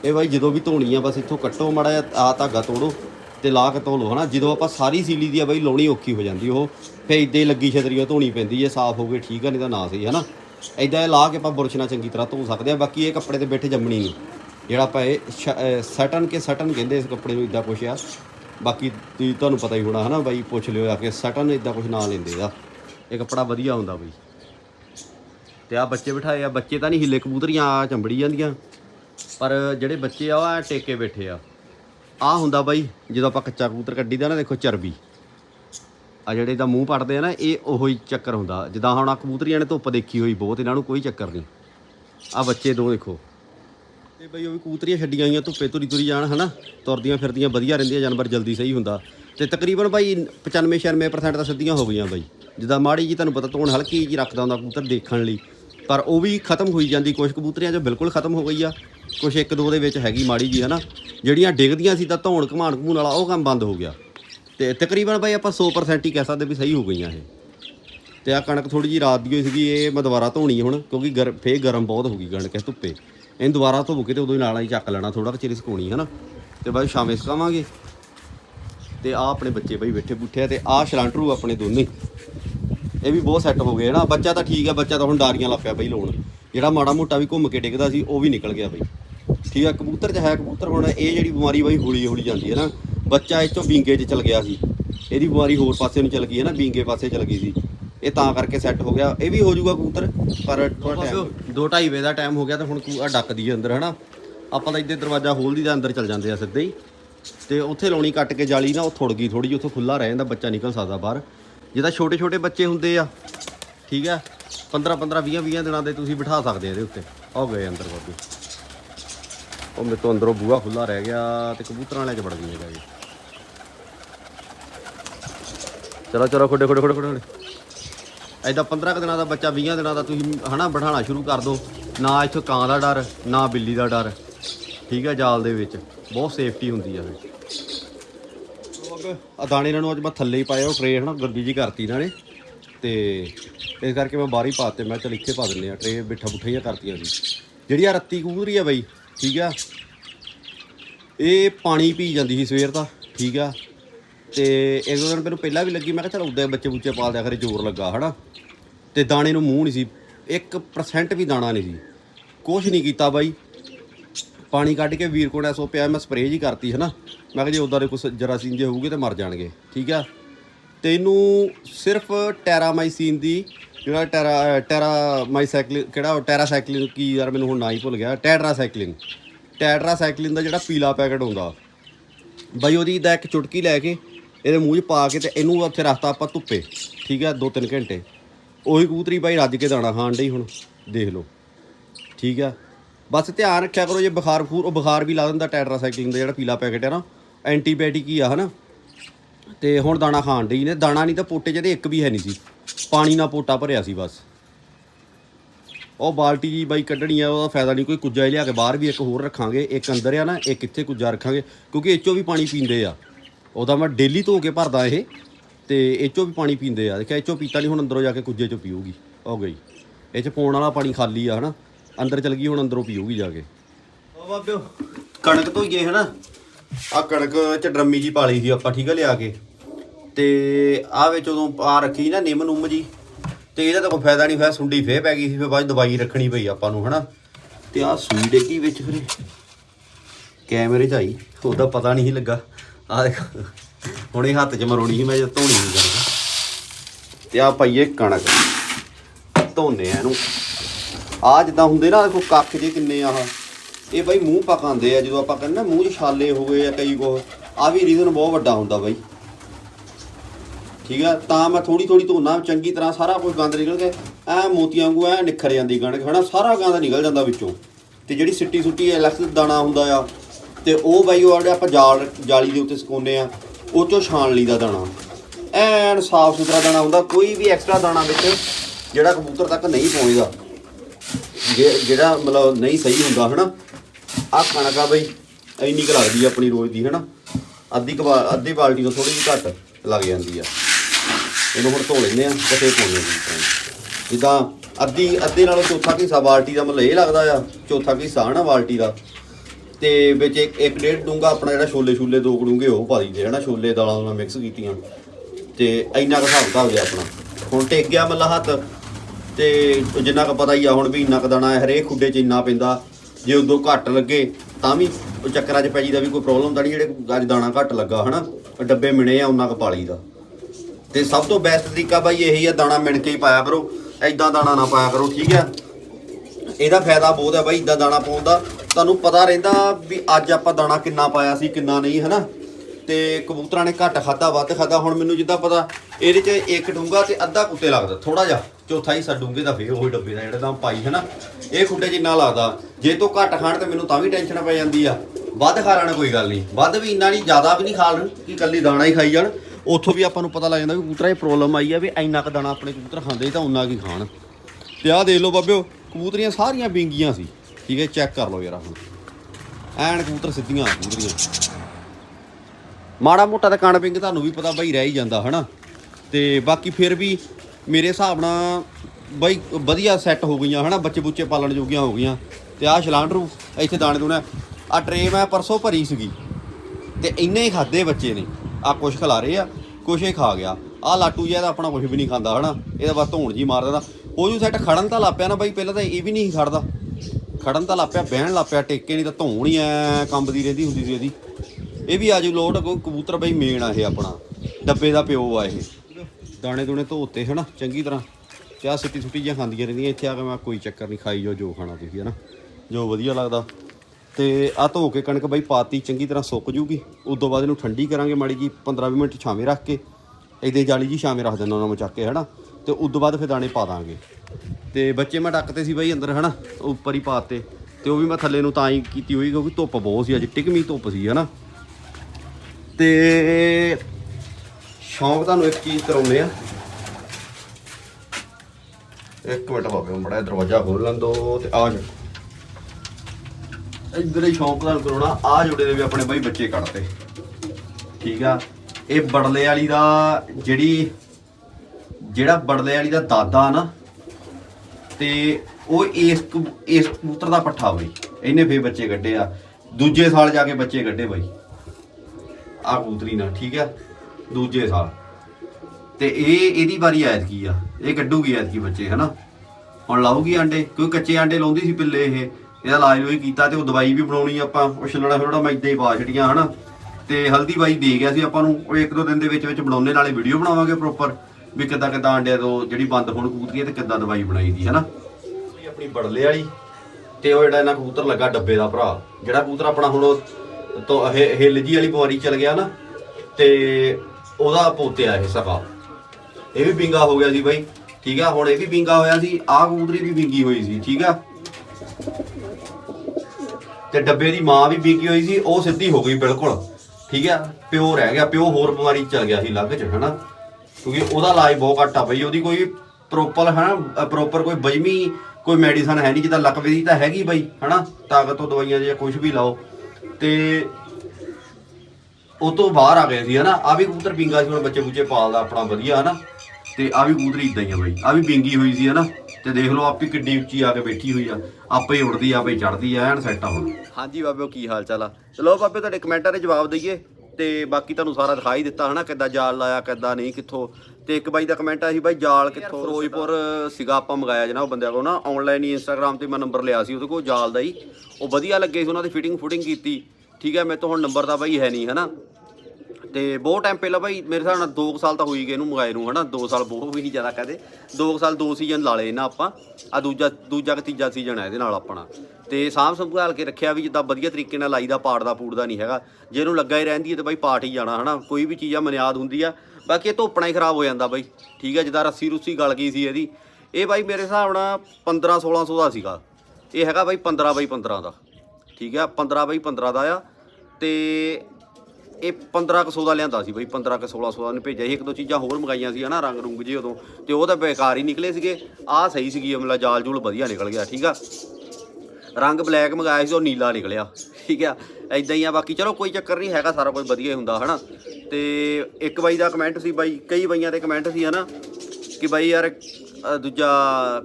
ਇਹ ਬਾਈ, ਜਦੋਂ ਵੀ ਧੋਣੀ ਆ, ਬਸ ਇੱਥੋਂ ਕੱਟੋ ਮਾੜਾ ਜਿਹਾ ਆ ਧਾਗਾ ਤੋੜੋ। ਤੇ ਲਾ ਕੇ ਧੋ ਲਓ, ਹਨਾ? ਜਦੋਂ ਆਪਾਂ ਸਾਰੀ ਸੀਲੀ ਦੀ ਆ ਬਈ, ਲਾਉਣੀ ਔਖੀ ਹੋ ਜਾਂਦੀ ਉਹ ਫੇ ਇਦਾਂ ਹੀ ਲੱਗੀ ਛਤਰੀ ਧੋਣੀ ਪੈਂਦੀ ਹੈ ਸਾਫ਼ ਹੋ ਗਏ, ਠੀਕ ਆ, ਨਹੀਂ ਤਾਂ ਨਾ ਸਹੀ, ਹਨਾ? ਇਦਾਂ ਇਹ ਲਾ ਕੇ ਆਪਾਂ ਬੁਰਸ਼ ਨਾਲ ਚੰਗੀ ਤਰ੍ਹਾਂ ਧੋ ਸਕਦੇ ਆ, ਬਾਕੀ ਇਹ ਕੱਪੜੇ ਤੇ ਬੈਠੇ ਜੰਮਣੀ ਨਹੀਂ। ਜਿਹੜਾ ਆਪਾਂ ਇਹ ਸਟਨ ਕੇ ਸਟਨ ਕਹਿੰਦੇ ਇਸ ਕੱਪੜੇ ਨੂੰ ਇਦਾਂ ਕੁਛ ਆ। ਬਾਕੀ ਤੁਸੀਂ ਤੁਹਾਨੂੰ ਪਤਾ ਹੀ ਹੋਣਾ, ਹਨਾ? ਬਾਈ ਪੁੱਛ ਲਿਓ ਆ ਕੇ, ਸਟਨ ਇਦਾਂ ਕੁਛ ਨਾ ਲੈਂਦੇ ਆ। ਇਹ ਕੱਪੜਾ ਵਧੀਆ ਹੁੰਦਾ ਬਈ। ਤੇ ਆ ਬੱਚੇ ਬਿਠਾਏ ਆ, ਬੱਚੇ ਤਾਂ ਨਹੀਂ ਹਿੱਲੇ ਕਬੂਤਰੀਆਂ ਆ ਚੰਬੜੀ ਜਾਂਦੀਆਂ। ਪਰ ਜਿਹੜੇ ਬੱਚੇ ਆ, ਉਹ ਐਂ ਟੇਕੇ ਬੈਠੇ ਆ। ਆ ਹੁੰਦਾ ਬਾਈ, ਜਦੋਂ ਆਪਾਂ ਕੱਚਾ ਕਬੂਤਰ ਕੱਢੀਦਾ ਨਾ, ਦੇਖੋ ਚਰਬੀ। ਆ ਜਿਹੜੇ ਦਾ ਮੂੰਹ ਪੜਦੇ ਆ ਨਾ, ਇਹ ਉਹੋ ਹੀ ਚੱਕਰ ਹੁੰਦਾ। ਜਿੱਦਾਂ ਹੁਣ ਆ ਕਬੂਤਰੀਆਂ ਨੇ ਧੁੱਪ ਦੇਖੀ ਹੋਈ ਬਹੁਤ, ਇਹਨਾਂ ਨੂੰ ਕੋਈ ਚੱਕਰ ਨਹੀਂ। ਆ ਬੱਚੇ ਦੋ ਦੇਖੋ। ਤੇ ਬਈ ਉਹ ਵੀ ਕਬੂਤਰੀਆਂ ਛੱਡੀਆਂ ਹੋਈਆਂ, ਧੁੱਪੇ ਤੁਰੀ ਤੁਰੀ ਜਾਣ, ਹਨਾ? ਤੁਰਦੀਆਂ ਫਿਰਦੀਆਂ ਵਧੀਆ ਰਹਿੰਦੀਆਂ, ਜਾਨਵਰ ਜਲਦੀ ਸਹੀ ਹੁੰਦਾ। ਤੇ ਤਕਰੀਬਨ ਬਾਈ 95 96% ਤਾਂ ਸਿੱਧੀਆਂ ਹੋ ਗਈਆਂ ਬਾਈ। ਜਿੱਦਾਂ ਮਾੜੀ ਜੀ ਤੁਹਾਨੂੰ ਪਤਾ ਧੋਣ ਹਲਕੀ ਜੀ ਰੱਖਦਾ ਹੁੰਦਾ ਕਬੂਤਰ ਦੇਖਣ ਲਈ। ਪਰ ਉਹ ਵੀ ਖਤਮ ਹੋਈ ਜਾਂਦੀ ਕੁਝ ਕਬੂਤਰੀਆਂ 'ਚ ਬਿਲਕੁਲ ਖਤਮ ਹੋ ਗਈ ਆ। ਕੁਝ ਇੱਕ ਦੋ ਦੇ ਵਿੱਚ ਹੈਗੀ ਮਾੜੀ ਜੀ ਹਨਾ? ਜਿਹੜੀਆਂ ਡਿੱਗਦੀਆਂ ਸੀ ਤਾਂ ਧੌਣ ਘਮਾਣ ਘਮੂਣ ਵਾਲਾ ਉਹ ਕੰਮ ਬੰਦ ਹੋ ਗਿਆ। ਤੇ ਤਕਰੀਬਨ ਬਾਈ ਆਪਾਂ 100% ਹੀ ਕਹਿ ਸਕਦੇ ਵੀ ਸਹੀ ਹੋ ਗਈਆਂ ਇਹ। ਤੇ ਆ ਕਣਕ ਥੋੜੀ ਜੀ ਰਾਤ ਦੀ ਹੋਈ ਸੀਗੀ, ਇਹ ਮੈਂ ਦੁਬਾਰਾ ਧੋਣੀ ਹੁਣ, ਕਿਉਂਕਿ ਗਰ, ਫੇਰ ਗਰਮ ਬਹੁਤ ਹੋ ਗਈ ਕਣਕ ਇਸ ਧੁੱਪੇ। ਇਹਨੂੰ ਦੁਬਾਰਾ ਧੋ ਕੇ ਤੇ ਉਦੋਂ ਹੀ ਨਾਲ ਹੀ ਚੱਕ ਲੈਣਾ ਥੋੜਾ ਚਿਰ ਸੁਕਾਉਣੀ ਹੈ ਨਾ ਤੇ ਬਾਅਦ ਸ਼ਾਮੇ ਸੁਕਾਵਾਂਗੇ। ਤੇ ਆ ਆਪਣੇ ਬੱਚੇ ਬਈ ਬੈਠੇ ਬੁੱਠੇ ਆ ਤੇ ਆ ਸ਼ਲਾਂਟਰੂ ਆਪਣੇ ਦੋਨੇ। ਇਹ ਵੀ ਬਹੁਤ ਸੈੱਟ ਹੋ ਗਏ ਨਾ ਬੱਚਾ ਤਾਂ ਠੀਕ ਆ, ਬੱਚਾ ਤਾਂ ਹੁਣ ਡਾਰੀਆਂ ਲੱਪਿਆ ਬਈ ਲਾਉਣ। ਜਿਹੜਾ ਮਾੜਾ ਮੋਟਾ ਵੀ ਘੁੰਮ ਕੇ ਡਿੱਗਦਾ ਸੀ ਉਹ ਵੀ ਨਿਕਲ ਗਿਆ ਬਈ। ਠੀਕ ਆ ਕਬੂਤਰ ਚ ਹੈ ਕਬੂਤਰ ਹੁਣ ਇਹ ਜਿਹੜੀ ਬਿਮਾਰੀ ਬਈ ਹੌਲੀ ਹੌਲੀ ਜਾਂਦੀ ਹੈ ਨਾ ਬੱਚਾ ਇਹ ਚੋਂ ਬੀਂਗੇ 'ਚ ਚਲ ਗਿਆ ਸੀ। ਇਹਦੀ ਬਿਮਾਰੀ ਹੋਰ ਪਾਸੇ ਨੂੰ ਚਲ ਗਈ ਹੈ ਨਾ ਬੀਂਗੇ ਪਾਸੇ ਚਲ ਗਈ ਸੀ। ਇਹ ਤਾਂ ਕਰਕੇ ਸੈੱਟ ਹੋ ਗਿਆ। ਇਹ ਵੀ ਹੋ ਜਾਊਗਾ ਕਬੂਤਰ ਪਰ ਥੋੜਾ ਟਾਈਮ 2:30 ਵਜੇ ਦਾ ਟਾਈਮ ਹੋ ਗਿਆ ਤਾਂ ਹੁਣ ਕੂ ਆ ਡੱਕਦੀ ਹੈ ਅੰਦਰ ਹਨਾ। ਆਪਾਂ ਤਾਂ ਇੱਥੇ ਦਰਵਾਜ਼ਾ ਖੋਲਦੀ ਦਾ ਅੰਦਰ ਚਲ ਜਾਂਦੇ ਆ ਸਿੱਧੇ ਹੀ। ਤੇ ਉੱਥੇ ਲਾਉਣੀ ਕੱਟ ਕੇ ਜਾਲੀ ਨਾ ਉਹ ਥੁੜ ਗਈ ਥੋੜੀ ਜਿਹੀ ਉੱਥੋਂ ਖੁੱਲਾ ਰਹਿ ਜਾਂਦਾ ਬੱਚਾ ਨਿਕਲ ਸਕਦਾ ਬਾਹਰ। ਜਿਹਦਾ ਛੋਟੇ ਛੋਟੇ ਬੱਚੇ ਹੁੰਦੇ ਆ ਠੀਕ ਆ 15 15 20 20 ਦਿਨਾਂ ਦੇ ਤੁਸੀਂ ਬਿਠਾ ਸਕਦੇ ਆ ਇਹਦੇ ਉੱਤੇ। ਆਹ ਗਏ ਅੰਦਰ ਬਾਬੇ। ਉਹ ਮੇਰੇ ਤੋਂ ਅੰਦਰੋਂ ਬੂਹਾ ਖੁੱਲਾ ਰਹਿ ਗਿਆ ਤੇ ਕਬੂਤਰਾਂ ਲੈ ਕੇ ਵੜ ਗਈਆਂ ਜਾ ਕੇ। ਚਲੋ ਚਲੋ, ਖੋਡੇ ਖੋਡੇ ਖੋਡੇ ਖੋਡੇ। ਐਦਾਂ 15 ਕੁ ਦਿਨਾਂ ਦਾ ਬੱਚਾ 20 ਦਿਨਾਂ ਦਾ ਤੁਸੀਂ ਹਨਾ ਬਿਠਾਣਾ ਸ਼ੁਰੂ ਕਰ ਦਿਓ। ਨਾ ਇੱਥੇ ਕਾਂ ਦਾ ਡਰ, ਨਾ ਬਿੱਲੀ ਦਾ ਡਰ। ਠੀਕ ਹੈ ਜਾਲ ਦੇ ਵਿੱਚ। ਬਹੁਤ ਸੇਫਟੀ ਹੁੰਦੀ ਆ ਆ ਦਾਣੇ ਇਹਨਾਂ ਨੂੰ ਅੱਜ ਮੈਂ ਥੱਲੇ ਹੀ ਪਾਇਆ ਉਹ ਟਰੇ ਹਨਾ ਗਰਦੀ ਜੀ ਕਰਤੀ ਇਹਨਾਂ ਨੇ। ਤੇ ਇਸ ਕਰਕੇ ਮੈਂ ਬਾਹਰ ਹੀ ਪਾਤੇ ਮੈਂ ਚਲ ਇੱਥੇ ਪਾ ਦਿੰਨੇ ਆ ਟਰੇ ਬਿੱਠਾ ਬੁੱਠਾ ਜਿਹਾ ਕਰਤੀਆਂ ਸੀ। ਜਿਹੜੀ ਆ ਰੱਤੀ ਕਬੂਤਰੀ ਆ ਬਈ, ਠੀਕ ਆ? ਇਹ ਪਾਣੀ ਪੀ ਜਾਂਦੀ ਸੀ ਸਵੇਰ ਦਾ, ਠੀਕ ਆ? ਤੇ ਇੱਕ ਦਿਨ ਮੈਨੂੰ ਪਹਿਲਾਂ ਵੀ ਲੱਗੀ, ਮੈਂ ਕਿਹਾ ਚਲ ਉਦਾਂ ਬੱਚੇ ਬੁੱਚੇ ਪਾਲ ਦਿਆ ਕਰੇ, ਜ਼ੋਰ ਲੱਗਾ, ਹਨਾ? ਤੇ ਦਾਣੇ ਨੂੰ ਮੂੰਹ ਨਹੀਂ ਸੀ 1% ਵੀ ਦਾਣਾ ਨਹੀਂ ਸੀ। ਕੁਛ ਨਹੀਂ ਕੀਤਾ ਬਾਈ। ਪਾਣੀ ਕੱਢ ਕੇ ਵੀਰ ਕੋਲ ਐਸੋ ਪਿਆ, ਮੈਂ ਸਪਰੇਅ ਜੀ ਕਰਤੀ, ਹਨਾ? ਮੈਂ ਕਿਹਾ ਜੇ ਉਦਾਂ ਦੇ ਕੁਛ ਜਰਾਸੀਨ ਜੇ ਹੋਊਗੇ ਤੇ ਮਰ ਜਾਣਗੇ, ਠੀਕ ਆ? ਤੇ ਇਹਨੂੰ ਸਿਰਫ ਟੈਰਾਮਾਈਸੀਨ ਦੀ ਜਿਹੜਾ ਟੈਰਾ ਟੈਰਾ ਟੈਰਾਮਾਈਸਾਈਕਲਿਨ ਕਿਹੜਾ ਉਹ ਟੈਰਾਸਾਈਕਲਿਨ ਕੀ ਯਾਰ ਮੈਨੂੰ ਹੁਣ ਨਾ ਹੀ ਭੁੱਲ ਗਿਆ ਟੈਟਰਾਸਾਈਕਲਿਨ ਟੈਟਰਾਸਾਈਕਲਿਨ ਦਾ ਜਿਹੜਾ ਪੀਲਾ ਪੈਕਟ ਹੁੰਦਾ, ਬਾਈ ਉਹਦੀ ਦਾ ਇੱਕ ਚੁਟਕੀ ਲੈ ਕੇ ਇਹਦੇ ਮੂੰਹ 'ਚ ਪਾ ਕੇ ਤੇ ਇਹਨੂੰ ਉੱਥੇ ਰੱਖਤਾ ਆਪਾਂ ਧੁੱਪੇ, ਠੀਕ ਹੈ 2-3 ਘੰਟੇ। ਉਹੀ ਕਬੂਤਰੀ ਬਾਈ ਰੱਜ ਕੇ ਦਾਣਾ ਖਾਣ ਡਈ ਹੁਣ, ਦੇਖ ਲਓ, ਠੀਕ ਆ। ਬਸ ਧਿਆਨ ਰੱਖਿਆ ਕਰੋ ਜੇ ਬੁਖਾਰ ਫੂਰ ਉਹ ਬੁਖਾਰ ਵੀ ਲਾ ਦਿੰਦਾ ਟੈਟਰਾ ਸਾਈਕਲਿੰਗ ਦਾ ਜਿਹੜਾ ਪੀਲਾ ਪੈਕਟ ਹੈ ਨਾ, ਐਂਟੀਬਾਇਓਟਿਕ ਹੀ ਆ, ਹਨਾ? ਤੇ ਹੁਣ ਦਾਣਾ ਖਾਣ ਡਈ ਨੇ। ਦਾਣਾ ਨਹੀਂ ਤਾਂ ਪੋਟੇ ਜਿਹਦੇ ਇੱਕ ਵੀ ਹੈ ਨਹੀਂ ਸੀ। ਪਾਣੀ ਨਾਲ ਪੋਟਾ ਭਰਿਆ ਸੀ ਬਸ। ਉਹ ਬਾਲਟੀ ਜੀ ਬਾਈ ਕੱਢਣੀ ਆ, ਉਹਦਾ ਫਾਇਦਾ ਨਹੀਂ। ਕੋਈ ਕੁੱਜਾ ਹੀ ਲਿਆ ਕੇ ਬਾਹਰ ਵੀ ਇੱਕ ਹੋਰ ਰੱਖਾਂਗੇ। ਇੱਕ ਅੰਦਰ ਆ ਨਾ, ਇੱਕ ਇੱਥੇ ਕੁੱਜਾ ਰੱਖਾਂਗੇ। ਕਿਉਂਕਿ ਇਹ 'ਚੋਂ ਵੀ ਪਾਣੀ ਪੀਂਦੇ ਆ। ਉਹਦਾ ਮੈਂ ਡੇਲੀ ਧੋ ਕੇ ਭਰਦਾ ਇਹ। ਤੇ ਇਹ 'ਚੋਂ ਵੀ ਪਾਣੀ ਪੀਂਦੇ ਆ। ਦੇਖਿਆ, ਇਹ 'ਚੋਂ ਪੀਤਾ ਨਹੀਂ, ਹੁਣ ਅੰਦਰੋਂ ਜਾ ਕੇ ਕੁੱਜੇ 'ਚੋਂ ਪੀਊਗੀ। ਹੋ ਗਈ। ਇਹ 'ਚ ਪਾਉਣ ਵਾਲਾ ਪਾਣੀ ਖਾਲੀ ਆ, ਹਨਾ। ਅੰਦਰ ਚਲ ਗਈ, ਹੁਣ ਅੰਦਰੋਂ ਪੀਊਗੀ ਜਾ ਕੇ। ਉਹ ਬਾਬਿਓ, ਕਣਕ ਧੋਈਏ, ਹਨਾ। ਆ ਕਣਕ ਚ ਡਰਮੀ ਜੀ ਪਾਲੀ ਸੀ ਆਪਾਂ, ਠੀਕ ਆ, ਲਿਆ ਕੇ। ਤੇ ਆ ਵਿੱਚ ਉਦੋਂ ਆ ਰੱਖੀ ਨਾ ਨਿੰਮ ਨੁੰਮ ਜੀ, ਤੇ ਇਹਦਾ ਤਾਂ ਕੋਈ ਫਾਇਦਾ ਨਹੀਂ ਹੋਇਆ ਸੁੰਡੀ ਫੇਰ ਪੈ ਗਈ ਸੀ, ਫਿਰ ਬਾਅਦ 'ਚ ਦਵਾਈ ਰੱਖਣੀ ਪਈ ਆਪਾਂ ਨੂੰ, ਹਨਾ? ਤੇ ਆ ਸੂਈ ਡੇਗੀ ਵਿੱਚ ਫਿਰ ਕੈਮਰੇ 'ਚ ਆਈ, ਉਹਦਾ ਪਤਾ ਨਹੀਂ ਸੀ ਲੱਗਾ। ਆ ਦੇਖ, ਹੁਣੇ ਹੱਥ 'ਚ ਮਰੋਣੀ ਸੀ, ਮੈਂ ਜਦ ਧੋਣੀ ਨਹੀਂ ਕਰਦਾ ਤੇ ਆ ਪਈਏ ਕਣਕ, ਧੋਨੇ ਆ ਇਹਨੂੰ। ਆ ਜਿੱਦਾਂ ਹੁੰਦੇ ਨਾ, ਦੇਖੋ ਕੱਖ ਜੇ ਕਿੰਨੇ ਆਹ। ਇਹ ਬਈ ਮੂੰਹ ਪਕਾਉਂਦੇ ਆ, ਜਦੋਂ ਆਪਾਂ ਕਹਿੰਦੇ ਨਾ ਮੂੰਹ 'ਚ ਛਾਲੇ ਹੋ ਗਏ ਜਾਂ ਕਈ ਕੋ ਆ ਵੀ ਰੀਜ਼ਨ ਬਹੁਤ ਵੱਡਾ ਹੁੰਦਾ ਬਈ। ਠੀਕ ਆ? ਤਾਂ ਮੈਂ ਥੋੜੀ ਥੋੜੀ ਧੋਨਾ, ਚੰਗੀ ਤਰ੍ਹਾਂ ਸਾਰਾ ਕੁਝ ਗੰਦ ਨਿਕਲ ਕੇ, ਐ ਮੋਤੀਆਂ ਵਾਂਗੂ ਐ ਨਿਖਰ ਜਾਂਦੀ ਕਣਕ ਹਨਾ? ਸਾਰਾ ਗੰਦ ਨਿਕਲ ਜਾਂਦਾ ਵਿੱਚੋਂ। ਤੇ ਜਿਹੜੀ ਸਿੱਟੀ ਸੁੱਟੀ ਐਲੈਕਸ ਦਾਣਾ ਹੁੰਦਾ ਆ, ਤੇ ਉਹ ਬਾਈ ਉਹ ਜਿਹੜੇ ਆਪਾਂ ਜਾਲ, ਜਾਲੀ ਦੇ ਉੱਤੇ ਸੁਕਾਉਂਦੇ ਆ, ਉਹ ਚੋਂ ਛਾਣ ਲਈਦਾ ਦਾਣਾ। ਐਨ ਸਾਫ਼ ਸੁਥਰਾ ਦਾਣਾ ਹੁੰਦਾ, ਕੋਈ ਵੀ ਐਕਸਟਰਾ ਦਾਣਾ ਵਿੱਚ ਜਿਹੜਾ ਕਬੂਤਰ ਤੱਕ ਨਹੀਂ ਪਹੁੰਚਦਾ, ਜੇ- ਜਿਹੜਾ ਮਤਲਬ ਨਹੀਂ ਸਹੀ ਹੁੰਦਾ, ਹਨਾ? ਆ ਕਣਕ ਆ ਬਈ, ਇੰਨੀ ਕੁ ਲੱਗਦੀ ਆਪਣੀ ਰੋਜ਼ ਦੀ, ਹਨਾ? ਅੱਧੀ ਕੁ ਅੱਧੀ ਬਾਲਟੀ ਤੋਂ ਥੋੜੀ ਜਿਹੀ ਘੱਟ ਲੱਗ ਜਾਂਦੀ ਆ। ਇਹਨੂੰ ਹੁਣ ਧੋ ਲੈਂਦੇ ਆ ਤੇ ਫੇਰ ਪਾਉਂਦੇ ਆ ਜਿੱਦਾਂ ਅੱਧੀ ਅੱਧੇ ਨਾਲੋਂ ਚੌਥਾ ਹਿੱਸਾ ਬਾਲਟੀ ਦਾ ਮਤਲਬ ਇਹ ਲੱਗਦਾ ਆ ਚੌਥਾ ਹਿੱਸਾ ਹਨਾ ਬਾਲਟੀ ਦਾ। ਤੇ ਵਿੱਚ ਇੱਕ ਇੱਕ ਡੇਢ ਡੂੰਗਾ ਆਪਣਾ ਜਿਹੜਾ ਛੋਲੇ ਛੋਲੇ ਦੋ ਕੁ ਡੂੰਗੇ ਉਹ ਪਾ ਦਈਦੇ ਹਨਾ ਛੋਲੇ ਦਾਲਾਂ ਨਾਲ ਮਿਕਸ ਕੀਤੀਆਂ। ਤੇ ਇੰਨਾ ਕੁ ਹਿਸਾਬ ਕਿਤਾਬ ਗਿਆ ਆਪਣਾ। ਹੁਣ ਟਿਕ ਗਿਆ ਮਤਲਬ ਹੱਥ ਤੇ ਜਿੰਨਾ ਕੁ ਪਤਾ ਹੀ ਆ ਹੁਣ ਵੀ ਇੰਨਾ ਕੁ ਦਾਣਾ ਹੈ, ਹਰੇਕ ਖੁੱਡੇ 'ਚ ਇੰਨਾ ਪੈਂਦਾ। ਜੇ ਉਦੋਂ ਘੱਟ ਲੱਗੇ ਤਾਂ ਵੀ ਚੱਕਰਾਂ 'ਚ ਪੈ ਜੀ ਵੀ ਕੋਈ ਪ੍ਰੋਬਲਮ ਤਾਂ ਨਹੀਂ ਜਿਹੜੇ ਅੱਜ ਦਾਣਾ ਘੱਟ ਲੱਗਾ ਹਨਾ ਉਹ ਡੱਬੇ ਮਿਣੇ ਆ ਉਹਨਾਂ ਕੁ ਪਾਲੀ ਦਾ ਤੇ ਸਭ ਤੋਂ ਬੈਸਟ ਤਰੀਕਾ ਬਾਈ ਇਹੀ ਆ, ਦਾਣਾ ਮਿਣ ਕੇ ਹੀ ਪਾਇਆ ਕਰੋ। ਐਦਾਂ ਦਾਣਾ ਨਾ ਪਾਇਆ ਕਰੋ, ਠੀਕ ਆ? ਇਹਦਾ ਫਾਇਦਾ ਬਹੁਤ ਹੈ ਬਾਈ ਇਦਾਂ ਦਾਣਾ ਪਾਉਣ ਦਾ। ਤੁਹਾਨੂੰ ਪਤਾ ਰਹਿੰਦਾ ਵੀ ਅੱਜ ਆਪਾਂ ਦਾਣਾ ਕਿੰਨਾ ਪਾਇਆ ਸੀ, ਕਿੰਨਾ ਨਹੀਂ, ਹਨਾ? ਤੇ ਕਬੂਤਰਾਂ ਨੇ ਘੱਟ ਖਾਦਾ ਵੱਧ ਖਾਦਾ ਹੁਣ ਮੈਨੂੰ ਜਿੱਦਾਂ ਪਤਾ, ਇਹਦੇ 'ਚ ਇੱਕ ਡੂੰਗਾ ਤੇ ਅੱਧਾ ਕੁੱਤੇ ਲੱਗਦਾ ਥੋੜਾ ਜਿਹਾ। ਚੌਥਾ ਹਿੱਸਾ ਡੂੰਗੇ ਦਾ ਫੇਰ ਉਹੀ ਡੱਬੇ ਦਾ ਜਿਹੜਾ ਤਾਂ ਪਾਈ ਹੈ ਨਾ ਇਹ ਖੁੱਡੇ ਜਿੰਨਾ ਲੱਗਦਾ, ਜੇ ਤੋਂ ਘੱਟ ਖਾਣ ਤੇ ਮੈਨੂੰ ਤਾਂ ਵੀ ਟੈਨਸ਼ਨ ਪੈ ਜਾਂਦੀ ਆ। ਵੱਧ ਖਾ ਲੈਣ ਕੋਈ ਗੱਲ ਨਹੀਂ। ਵੱਧ ਵੀ ਇੰਨਾ ਨਹੀਂ, ਜ਼ਿਆਦਾ ਵੀ ਨਹੀਂ ਖਾ ਲੈਣ, ਕਿ ਕੱਲੀ ਦਾਣਾ ਹੀ ਖਾਈ ਜਾਣ। ਉੱਥੋਂ ਵੀ ਆਪਾਂ ਨੂੰ ਪਤਾ ਲੱਗ ਜਾਂਦਾ ਵੀ ਕਬੂਤਰਾਂ 'ਚ ਪ੍ਰੋਬਲਮ ਆਈ ਆ ਵੀ ਇੰਨਾ ਕੁ ਦਾਣਾ ਆਪਣੇ ਕਬੂਤਰ ਖਾਂਦੇ ਤਾਂ ਉਨਾ ਕੀ ਖਾਣ। ਤੇ ਆਹ ਦੇਖ ਲਓ ਬਾਬਿਓ, ਕਬੂਤਰੀਆਂ ਸਾਰੀਆਂ ਵਿੰਗੀਆਂ ਸੀ। ਠੀਕ ਹੈ ਚੈੱਕ ਕਰ ਲਓ ਯਾਰ ਹੁਣ। ਐਨ ਕਬੂਤਰ ਸਿੱਧੀਆਂ, ਕਬੂਤਰੀਆਂ। ਮਾੜਾ ਮੋਟਾ ਤਾਂ ਕਣ ਪਿੰਗ ਤੁਹਾਨੂੰ ਵੀ ਪਤਾ ਬਈ ਰਹਿ ਹੀ ਜਾਂਦਾ, ਹਨਾ? ਤੇ ਬਾਕੀ ਫਿਰ ਵੀ ਮੇਰੇ ਹਿਸਾਬ ਨਾਲ ਬਈ ਵਧੀਆ ਸੈੱਟ ਹੋ ਗਈਆਂ, ਹਨਾ? ਬੱਚੇ ਬੁੱਚੇ ਪਾਲਣ ਜੋਗੀਆਂ ਹੋ ਗਈਆਂ। ਤੇ ਆਹ ਸ਼ਲਾਂਡਰੂ ਇੱਥੇ ਦਾਣੇ ਦੂਣੇ। ਆ ਟਰੇ ਮੈਂ ਪਰਸੋਂ ਭਰੀ ਸੀਗੀ। ਤੇ ਇੰਨੇ ਹੀ ਖਾਦੇ ਬੱਚੇ ਨੇ। ਆ ਕੁਛ ਖਿਲਾ ਰਹੇ ਆ। ਕੁਛ ਹੀ ਖਾ ਗਿਆ। ਆ ਲਾਟੂ ਜਿਹਾ ਤਾਂ ਆਪਣਾ ਕੁਛ ਵੀ ਨਹੀਂ ਖਾਂਦਾ, ਹਨਾ? ਇਹਦਾ ਬਸ ਧੌਣ ਜੀ ਮਾਰ ਦਿੰਦਾ ਉਹ ਜੂ ਸੈੱਟ ਖੜਨ ਤਾਂ ਲੱਪਿਆ ਨਾ ਬਾਈ, ਪਹਿਲਾਂ ਤਾਂ ਇਹ ਵੀ ਨਹੀਂ ਸੀ ਖੜਦਾ। ਖੜਨ ਤਾਂ ਲੱਪਿਆ ਬਹਿਣ ਲੱਪਿਆ ਟੇਕੇ ਨਹੀਂ ਤਾਂ ਧੌਣ ਹੀ ਐ ਕੰਬਦੀ ਰਹਿੰਦੀ ਹੁੰਦੀ ਸੀ ਇਹਦੀ। ਇਹ ਵੀ ਆਜੂ ਲੋਟ, ਕੋਈ ਕਬੂਤਰ ਬਾਈ ਮੇਨ ਆ ਇਹ ਆਪਣਾ। ਡੱਬੇ ਦਾ ਪਿਓ ਆ ਇਹ। ਦਾਣੇ ਦੂਣੇ ਧੋਤੇ, ਹਨਾ? ਚੰਗੀ ਤਰ੍ਹਾਂ। ਚਾਹ ਸਿੱਟੀ ਸੁੱਟੀ ਜਿਹਾ ਖਾਂਦੀਆਂ ਰਹਿੰਦੀਆਂ। ਇੱਥੇ ਆ ਕੇ ਮੈਂ ਕੋਈ ਚੱਕਰ ਨਹੀਂ, ਖਾਈ ਜੋ ਜੋ ਖਾਣਾ ਤੁਸੀਂ, ਹਨਾ? ਜੋ ਵਧੀਆ ਲੱਗਦਾ। ਤੇ ਆ ਧੋ ਕੇ ਕਣਕ ਬਾਈ ਪਾਤੀ, ਚੰਗੀ ਤਰ੍ਹਾਂ ਸੁੱਕ ਜੂਗੀ। ਉਸ ਤੋਂ ਬਾਅਦ ਇਹਨੂੰ ਠੰਡੀ ਕਰਾਂਗੇ ਮਾੜੀ ਜੀ 15-20 ਮਿੰਟ ਛਾਵੇਂ ਰੱਖ ਕੇ। ਇਹਦੇ ਜਾਲੀ ਜੀ ਛਾਵੇਂ ਰੱਖ ਦਿੰਦਾ ਉਹਨਾਂ ਨੂੰ ਚੱਕ ਕੇ, ਹਨਾ? ਤੇ ਉਸ ਤੋਂ ਬਾਅਦ ਫਿਰ ਦਾਣੇ ਪਾ ਦਾਂਗੇ। ਤੇ ਬੱਚੇ ਮੈਂ ਡੱਕਤੇ ਸੀ ਬਾਈ ਅੰਦਰ, ਹਨਾ? ਉੱਪਰ ਹੀ ਪਾਤੇ। ਤੇ ਉਹ ਵੀ ਮੈਂ ਥੱਲੇ ਨੂੰ ਤਾਂ ਹੀ ਕੀਤੀ ਹੋਈ, ਕਿਉਂਕਿ ਧੁੱਪ ਬਹੁਤ ਸੀ, ਅੱਜ ਟਿਕਮੀ ਧੁੱਪ ਸੀ, ਹਨਾ? ਤੇ ਸ਼ੌਂਕ ਤੁਹਾਨੂੰ ਇੱਕ ਚੀਜ਼ ਕਰਾਉਂਦੇ ਆ ਇੱਕ ਮਿੰਟ ਬਾਬੇ ਮੜਾ ਦਰਵਾਜ਼ਾ ਖੋਲਣ ਦੋ ਤੇ ਆ ਜਾ ਇੱਧਰ ਹੀ ਸ਼ੌਂਕ ਤੁਹਾਨੂੰ ਕਰਾਉਣਾ। ਆ ਜੋੜੇ ਦੇ ਵੀ ਆਪਣੇ ਬਾਈ ਬੱਚੇ ਕੱਢਤੇ। ਠੀਕ ਆ? ਇਹ ਬੜਲੇ ਵਾਲੀ ਦਾ ਜਿਹੜੀ, ਜਿਹੜਾ ਬੜਲੇ ਵਾਲੀ ਦਾ ਦਾਦਾ ਨਾ, ਤੇ ਉਹ ਇਸ ਇਸ ਕਬੂਤਰ ਦਾ ਪੱਠਾ ਬਈ। ਇਹਨੇ ਫੇਰ ਬੱਚੇ ਕੱਢੇ ਆ। ਦੂਜੇ ਸਾਲ ਜਾ ਕੇ ਬੱਚੇ ਕੱਢੇ ਬਈ। ਆ ਕਬੂਤਰੀ ਨਾਲ, ਠੀਕ ਆ? ਦੂਜੇ ਸਾਲ। ਤੇ ਇਹ, ਇਹਦੀ ਵਾਰੀ ਐਤਕੀ ਆ। ਇਹ ਕੱਢੂਗੀ ਐਤਕੀ ਬੱਚੇ, ਹਨਾ? ਹੁਣ ਲਾਊਗੀ ਆਂਡੇ? ਕਿਉਂਕਿ ਕੱਚੇ ਆਂਡੇ ਲਾਉਂਦੀ ਸੀ ਪਿੱਲੇ ਇਹ? ਇਹਦਾ ਇਲਾਜ ਲੋਈ ਕੀਤਾ ਤੇ ਉਹ ਦਵਾਈ ਵੀ ਬਣਾਉਣੀ ਆਪਾਂ, ਉਹ ਛਿੱਲੜਾ ਛੋੜਾ ਮੈਂ ਇਦਾਂ ਹੀ ਪਾ ਛੜੀਆਂ ਹਨਾ। ਤੇ ਹਲਦੀ ਬਾਈ ਦੇ ਗਿਆ ਸੀ ਆਪਾਂ ਨੂੰ, ਉਹ ਇੱਕ ਦੋ ਦਿਨ ਦੇ ਵਿੱਚ ਵਿੱਚ ਬਣਾਉਣੇ ਨਾਲੇ ਵੀਡੀਓ ਬਣਾਵਾਂਗੇ ਪ੍ਰੋਪਰ ਵੀ ਕਿੱਦਾਂ ਕਿੱਦਾਂ ਆਂਡਿਆਂ ਤੋਂ ਜਿਹੜੀ ਬੰਦ ਹੋਣ ਕਬੂਤਰੀ ਤੇ ਕਿੱਦਾਂ ਦਵਾਈ ਬਣਾਈ ਦੀ, ਹਨਾ। ਇਹ ਆਪਣੀ ਬੜਲੇ ਵਾਲੀ, ਤੇ ਉਹ ਜਿਹੜਾ ਇਹਨਾਂ ਕਬੂਤਰ ਲੱਗਾ ਡੱਬੇ ਦਾ ਭਰਾ, ਜਿਹੜਾ ਕਬੂਤਰ ਆਪਣਾ ਹੁਣ ਉਹ ਤੋਂ ਇਹ ਹਿੱਲ ਜੀ ਵਾਲੀ ਬਿਮਾਰੀ ਚੱਲ ਗਿਆ ਨਾ, ਤੇ ਉਹਦਾ ਪੋਤਿਆ ਇਹ ਸਕਾ ਇਹ ਵੀ ਬਿੰਗਾ ਹੋ ਗਿਆ ਸੀ ਬਾਈ, ਠੀਕ ਆ, ਹੁਣ ਇਹ ਵੀ ਬਿੰਗਾ ਹੋਇਆ ਸੀ, ਆਹ ਕਬੂਤਰੀ ਵੀ ਬਿੰਗੀ ਹੋਈ ਸੀ, ਠੀਕ ਆ। ਤੇ ਡੱਬੇ ਦੀ ਮਾਂ ਵੀ ਬਿੰਗੀ ਹੋਈ ਸੀ, ਉਹ ਸਿੱਧੀ ਹੋ ਗਈ ਬਿਲਕੁਲ। ਠੀਕ ਆ? ਪਿਓ ਰਹਿ ਗਿਆ, ਪਿਓ ਹੋਰ ਬਿਮਾਰੀ ਚਲ ਗਿਆ ਸੀ ਲੱਗ ਚ, ਹਨਾ? ਕਿਉਂਕਿ ਉਹਦਾ ਇਲਾਜ ਬਹੁਤ ਘੱਟ ਆ ਬਈ, ਉਹਦੀ ਕੋਈ ਪ੍ਰੋਪਰ ਹਨਾ ਪ੍ਰੋਪਰ ਕੋਈ ਬਜਮੀ, ਕੋਈ ਮੈਡੀਸਨ ਹੈ ਨਹੀਂ, ਜਿੱਦਾਂ ਲਕਵੇ ਦੀ ਤਾਂ ਹੈਗੀ ਬਈ, ਹਨਾ? ਤਾਕਤ ਤੋਂ ਦਵਾਈਆਂ ਜਾਂ ਕੁਝ ਵੀ ਲਾਓ। ਤੇ ਉਹ ਤੋਂ ਬਾਹਰ ਆ ਗਏ ਸੀ, ਹਨਾ? ਆ ਵੀ ਕਬੂਤਰ ਬਿੰਗਾ ਸੀ, ਹੁਣ ਬੱਚੇ ਬੁੱਚੇ ਪਾਲਦਾ ਆਪਣਾ ਵਧੀਆ, ਹਨਾ? ਤੇ ਆ ਵੀ ਕਬੂਤਰ ਇਦਾਂ ਹੀ ਆ ਬਈ ਆ ਵੀ ਬਿੰਗੀ ਹੋਈ ਸੀ, ਹਨਾ? ਤੇ ਦੇਖ ਲਓ ਆਪੀ ਕਿੱਡੀ ਉੱਚੀ ਆ ਕੇ ਬੈਠੀ ਹੋਈ ਆ। ਆਪੇ ਹੀ ਉੜਦੀ ਆਪੇ ਚੜਦੀ ਆ ਐਨ ਸੈੱਟ ਆ ਹੁਣ। ਹਾਂਜੀ ਬਾਬਿਓ ਕੀ ਹਾਲ ਚਾਲ ਆ? ਚਲੋ ਬਾਬੇ ਤੁਹਾਡੇ ਕਮੈਂਟਾਂ ਦੇ ਜਵਾਬ ਦਈਏ ਤੇ ਬਾਕੀ ਤੁਹਾਨੂੰ ਸਾਰਾ ਦਿਖਾ ਹੀ ਦਿੱਤਾ ਹਨਾ ਕਿੱਦਾਂ ਜਾਲ ਲਾਇਆ ਕਿੱਦਾਂ ਨਹੀਂ ਕਿੱਥੋਂ। ਤੇ ਇੱਕ ਬਾਈ ਦਾ ਕਮੈਂਟ ਆ ਸੀ ਬਾਈ ਜਾਲ ਕਿੱਥੋਂ ਫਿਰੋਜ਼ਪੁਰ। ਸੀਗਾ ਆਪਾਂ ਮੰਗਾਇਆ ਜਨਾ ਉਹ ਬੰਦਿਆਂ ਕੋਲ ਨਾ। ਆਨਲਾਈਨ ਹੀ ਇੰਸਟਾਗ੍ਰam ਤੇ ਮੈਂ ਨੰਬਰ ਲਿਆ ਸੀ ਉਹਦੇ ਕੋਲ ਜਾਲ ਦਾ ਹੀ। ਉਹ ਵਧੀਆ ਲੱਗੇ ਸੀ ਉਹਨਾਂ ਦੀ ਫਿਟਿੰਗ ਫੁਟਿੰਗ ਕੀਤੀ। ਠੀਕ ਹੈ ਮੇਰੇ ਤੋਂ ਹੁਣ ਨੰਬਰ ਦਾ ਬਾਈ ਹੈ ਨਹੀਂ ਹਨਾ। ਤੇ ਬਹੁਤ ਟਾਈਮ ਪਹਿਲਾਂ ਭਾਈ ਮੇਰੇ ਹਿਸਾਬ ਨਾਲ 2 ਸਾਲ ਤਾਂ ਹੋਈ ਗਏ ਇਹਨੂੰ ਮੰਗਾਏ ਨੂੰ, ਹਨਾ? 2 ਸਾਲ ਬਹੁਤ ਵੀ ਨਹੀਂ ਜ਼ਿਆਦਾ ਕਹਦੇ 2 ਸਾਲ 2 ਸੀਜ਼ਨ ਲਾ ਲਏ ਨਾ ਆਪਾਂ। ਆ ਦੂਜਾ ਦੂਜਾ ਕਿ ਤੀਜਾ ਸੀਜ਼ਨ ਆ ਇਹਦੇ ਨਾਲ ਆਪਣਾ। ਤੇ ਸਾਂਭ ਸੰਭਾਲ ਕੇ ਰੱਖਿਆ ਵੀ ਜਿੱਦਾਂ ਵਧੀਆ ਤਰੀਕੇ ਨਾਲ ਲਾਈਦਾ, ਪਾੜਦਾ, ਪੂੜਦਾ ਨਹੀਂ ਹੈਗਾ। ਜੇ ਇਹਨੂੰ ਲੱਗਾ ਹੀ ਰਹਿੰਦੀ ਹੈ ਤੇ ਬਾਈ ਪਾਟ ਹੀ ਜਾਣਾ, ਹਨਾ? ਕੋਈ ਵੀ ਚੀਜ਼ ਆ ਮਨਿਆਦ ਹੁੰਦੀ ਆ। ਬਾਕੀ ਇਹ ਧੋਪਣਾ ਹੀ ਖਰਾਬ ਹੋ ਜਾਂਦਾ ਬਾਈ ਠੀਕ ਹੈ ਜਿੱਦਾਂ ਰੱਸੀ ਰੁੱਸੀ ਗਲ ਗਈ ਸੀ ਇਹਦੀ। ਇਹ ਬਾਈ ਮੇਰੇ ਹਿਸਾਬ ਨਾਲ 15 1600 ਦਾ ਸੀਗਾ। ਇਹ ਹੈਗਾ ਬਾਈ 15 ਬਾਈ 15 ਦਾ। ਠੀਕ ਹੈ 15 ਬਾਈ 15 ਦਾ ਆ। ਤੇ ਇਹ 1500 ਦਾ ਲਿਆਂਦਾ ਸੀ ਬਈ 15 ਕਿ 1600 ਦਾ ਨੇ ਭੇਜਿਆ ਸੀ। ਇੱਕ ਦੋ ਚੀਜ਼ਾਂ ਹੋਰ ਮੰਗਾਈਆਂ ਸੀ, ਹਨਾ, ਰੰਗ ਰੁੰਗ ਜੇ ਉਦੋਂ। ਤੇ ਉਹ ਤਾਂ ਬੇਕਾਰ ਹੀ ਨਿਕਲੇ ਸੀਗੇ। ਆਹ ਸਹੀ ਸੀਗੀ ਅਮਲਾ ਜਾਲ ਜੂਲ ਵਧੀਆ ਨਿਕਲ ਗਿਆ, ਠੀਕ ਆ? ਰੰਗ ਬਲੈਕ ਮੰਗਾਇਆ ਸੀ, ਉਹ ਨੀਲਾ ਨਿਕਲਿਆ, ਠੀਕ ਆ? ਐਦਾਂ ਹੀ ਆ, ਬਾਕੀ ਚਲੋ ਕੋਈ ਚੱਕਰ ਨਹੀਂ, ਹੈਗਾ ਸਾਰਾ ਕੁਝ ਵਧੀਆ ਹੀ ਹੁੰਦਾ, ਹਨਾ? ਤੇ ਇੱਕ ਬਾਈ ਦਾ ਕਮੈਂਟ ਸੀ ਬਾਈ, ਕਈ ਬਾਈਆਂ ਦੇ ਕਮੈਂਟ ਸੀ, ਹਨਾ? ਕਿ ਬਾਈ ਯਾਰ ਦੂਜਾ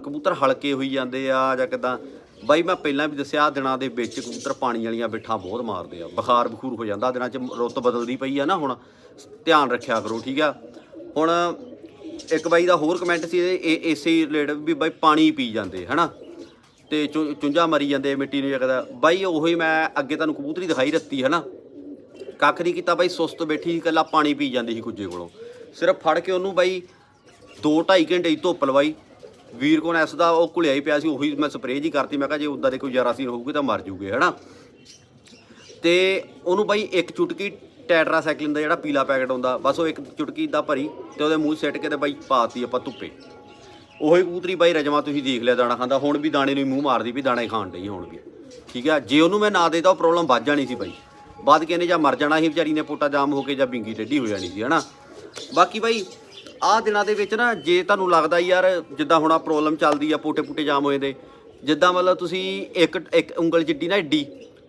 ਕਬੂਤਰ ਹਲਕੇ ਹੋਈ ਜਾਂਦੇ ਆ ਜਾਂ ਕਿਦਾਂ? ਬਾਈ, ਮੈਂ ਪਹਿਲਾਂ ਵੀ ਦੱਸਿਆ ਦਿਨਾਂ ਦੇ ਵਿੱਚ ਕਬੂਤਰ ਪਾਣੀ ਵਾਲੀਆਂ ਬਿੱਠਾਂ ਬਹੁਤ ਮਾਰਦੇ ਆ। ਬੁਖਾਰ ਬਖੂਰ ਹੋ ਜਾਂਦਾ, ਦਿਨਾਂ 'ਚ ਰੁੱਤ ਬਦਲਦੀ ਪਈ ਆ ਨਾ ਹੁਣ। ਧਿਆਨ ਰੱਖਿਆ ਕਰੋ, ਠੀਕ ਆ? ਹੁਣ ਇੱਕ ਬਾਈ ਦਾ ਹੋਰ ਕਮੈਂਟ ਸੀ, ਇਹ, ਇਹ- ਇਸੇ ਰਿਲੇਟਡ ਵੀ ਬਾਈ ਪਾਣੀ ਪੀ ਜਾਂਦੇ, ਹਨਾ? ਤੇ ਚੁ- ਚੁੰਝਾਂ ਮਰੀ ਜਾਂਦੇ ਮਿੱਟੀ ਨੂੰ ਜਗਦਾ ਬਾਈ, ਉਹੀ ਮੈਂ ਅੱਗੇ ਤੁਹਾਨੂੰ ਕਬੂਤਰੀ ਦਿਖਾਈ ਦਿੱਤੀ, ਹਨਾ? ਕੱਖ ਨਹੀਂ ਕੀਤਾ ਬਾਈ, ਸੁਸਤ ਬੈਠੀ ਸੀ, ਇਕੱਲਾ ਪਾਣੀ ਪੀ ਜਾਂਦੀ ਸੀ ਕੁੱਜੇ ਕੋਲੋਂ। ਸਿਰਫ ਫੜ ਕੇ ਉਹਨੂੰ ਬਾਈ 2.5 ਘੰਟੇ ਦੀ ਧੁੱਪ ਲਵਾਈ। ਵੀਰ ਕੋਲ ਐਸ ਦਾ ਉਹ ਘੁਲਿਆ ਹੀ ਪਿਆ ਸੀ, ਉਹੀ ਮੈਂ ਸਪਰੇਅ ਜੀ ਕਰਤੀ, ਮੈਂ ਕਿਹਾ ਜੇ ਉਦਾਂ ਦੇ ਕੋਈ ਜਰਾਸੀਨ ਹੋਊਗੀ ਤਾਂ ਮਰ ਜੂਗੇ, ਹਨਾ? ਤੇ ਉਹਨੂੰ ਬਾਈ ਇੱਕ ਚੁਟਕੀ ਟੈਟਰਾਸਾਈਕਲਿਨ ਦਾ ਜਿਹੜਾ ਪੀਲਾ ਪੈਕਟ ਹੁੰਦਾ ਬਸ ਉਹ ਇੱਕ ਚੁਟਕੀ ਦਾ ਭਰੀ ਤੇ ਉਹਦੇ ਮੂੰਹ 'ਚ ਸਿੱਟ ਕੇ ਤੇ ਬਾਈ ਪਾਤੀ ਆਪਾਂ ਧੁੱਪੇ। ਉਹੀ ਕੂਤਰੀ ਬਾਈ ਰਜਮਾ ਤੁਸੀਂ ਦੇਖ ਲਿਆ ਦਾਣਾ ਖਾਂਦਾ, ਹੁਣ ਵੀ ਦਾਣੇ ਨੂੰ ਮੂੰਹ ਮਾਰਦੀ ਵੀ ਦਾਣੇ ਖਾਣ ਡਈ ਹੁਣ ਵੀ। ਠੀਕ ਆ? ਜੇ ਉਹਨੂੰ ਮੈਂ ਨਾ ਦੇਤਾ, ਉਹ ਪ੍ਰੋਬਲਮ ਵੱਧ ਜਾਣੀ ਸੀ ਬਾਈ। ਵੱਧ ਕਹਿੰਦੇ ਜਾਂ ਮਰ ਜਾਣਾ ਸੀ ਵਿਚਾਰੀ ਨੇ, ਪੋਟਾ ਜਾਮ ਹੋ ਕੇ ਜਾਂ ਬਿੰਗੀ ਟੇਢੀ ਹੋ ਜਾਣੀ ਸੀ, ਹਨਾ? ਬਾਕੀ ਬਾਈ ਆਹ ਦਿਨਾਂ ਦੇ ਵਿੱਚ ਨਾ ਜੇ ਤੁਹਾਨੂੰ ਲੱਗਦਾ ਯਾਰ ਜਿੱਦਾਂ ਹੁਣ ਆ ਪ੍ਰੋਬਲਮ ਚੱਲਦੀ ਆ, ਪੋਟੇ ਪੂਟੇ ਜਾਮ ਹੋਏ ਦੇ ਜਿੱਦਾਂ ਮਤਲਬ ਤੁਸੀਂ ਇੱਕ ਇੱਕ ਉਂਗਲ ਜਿੱਡੀ ਨਾ ਏਡੀ,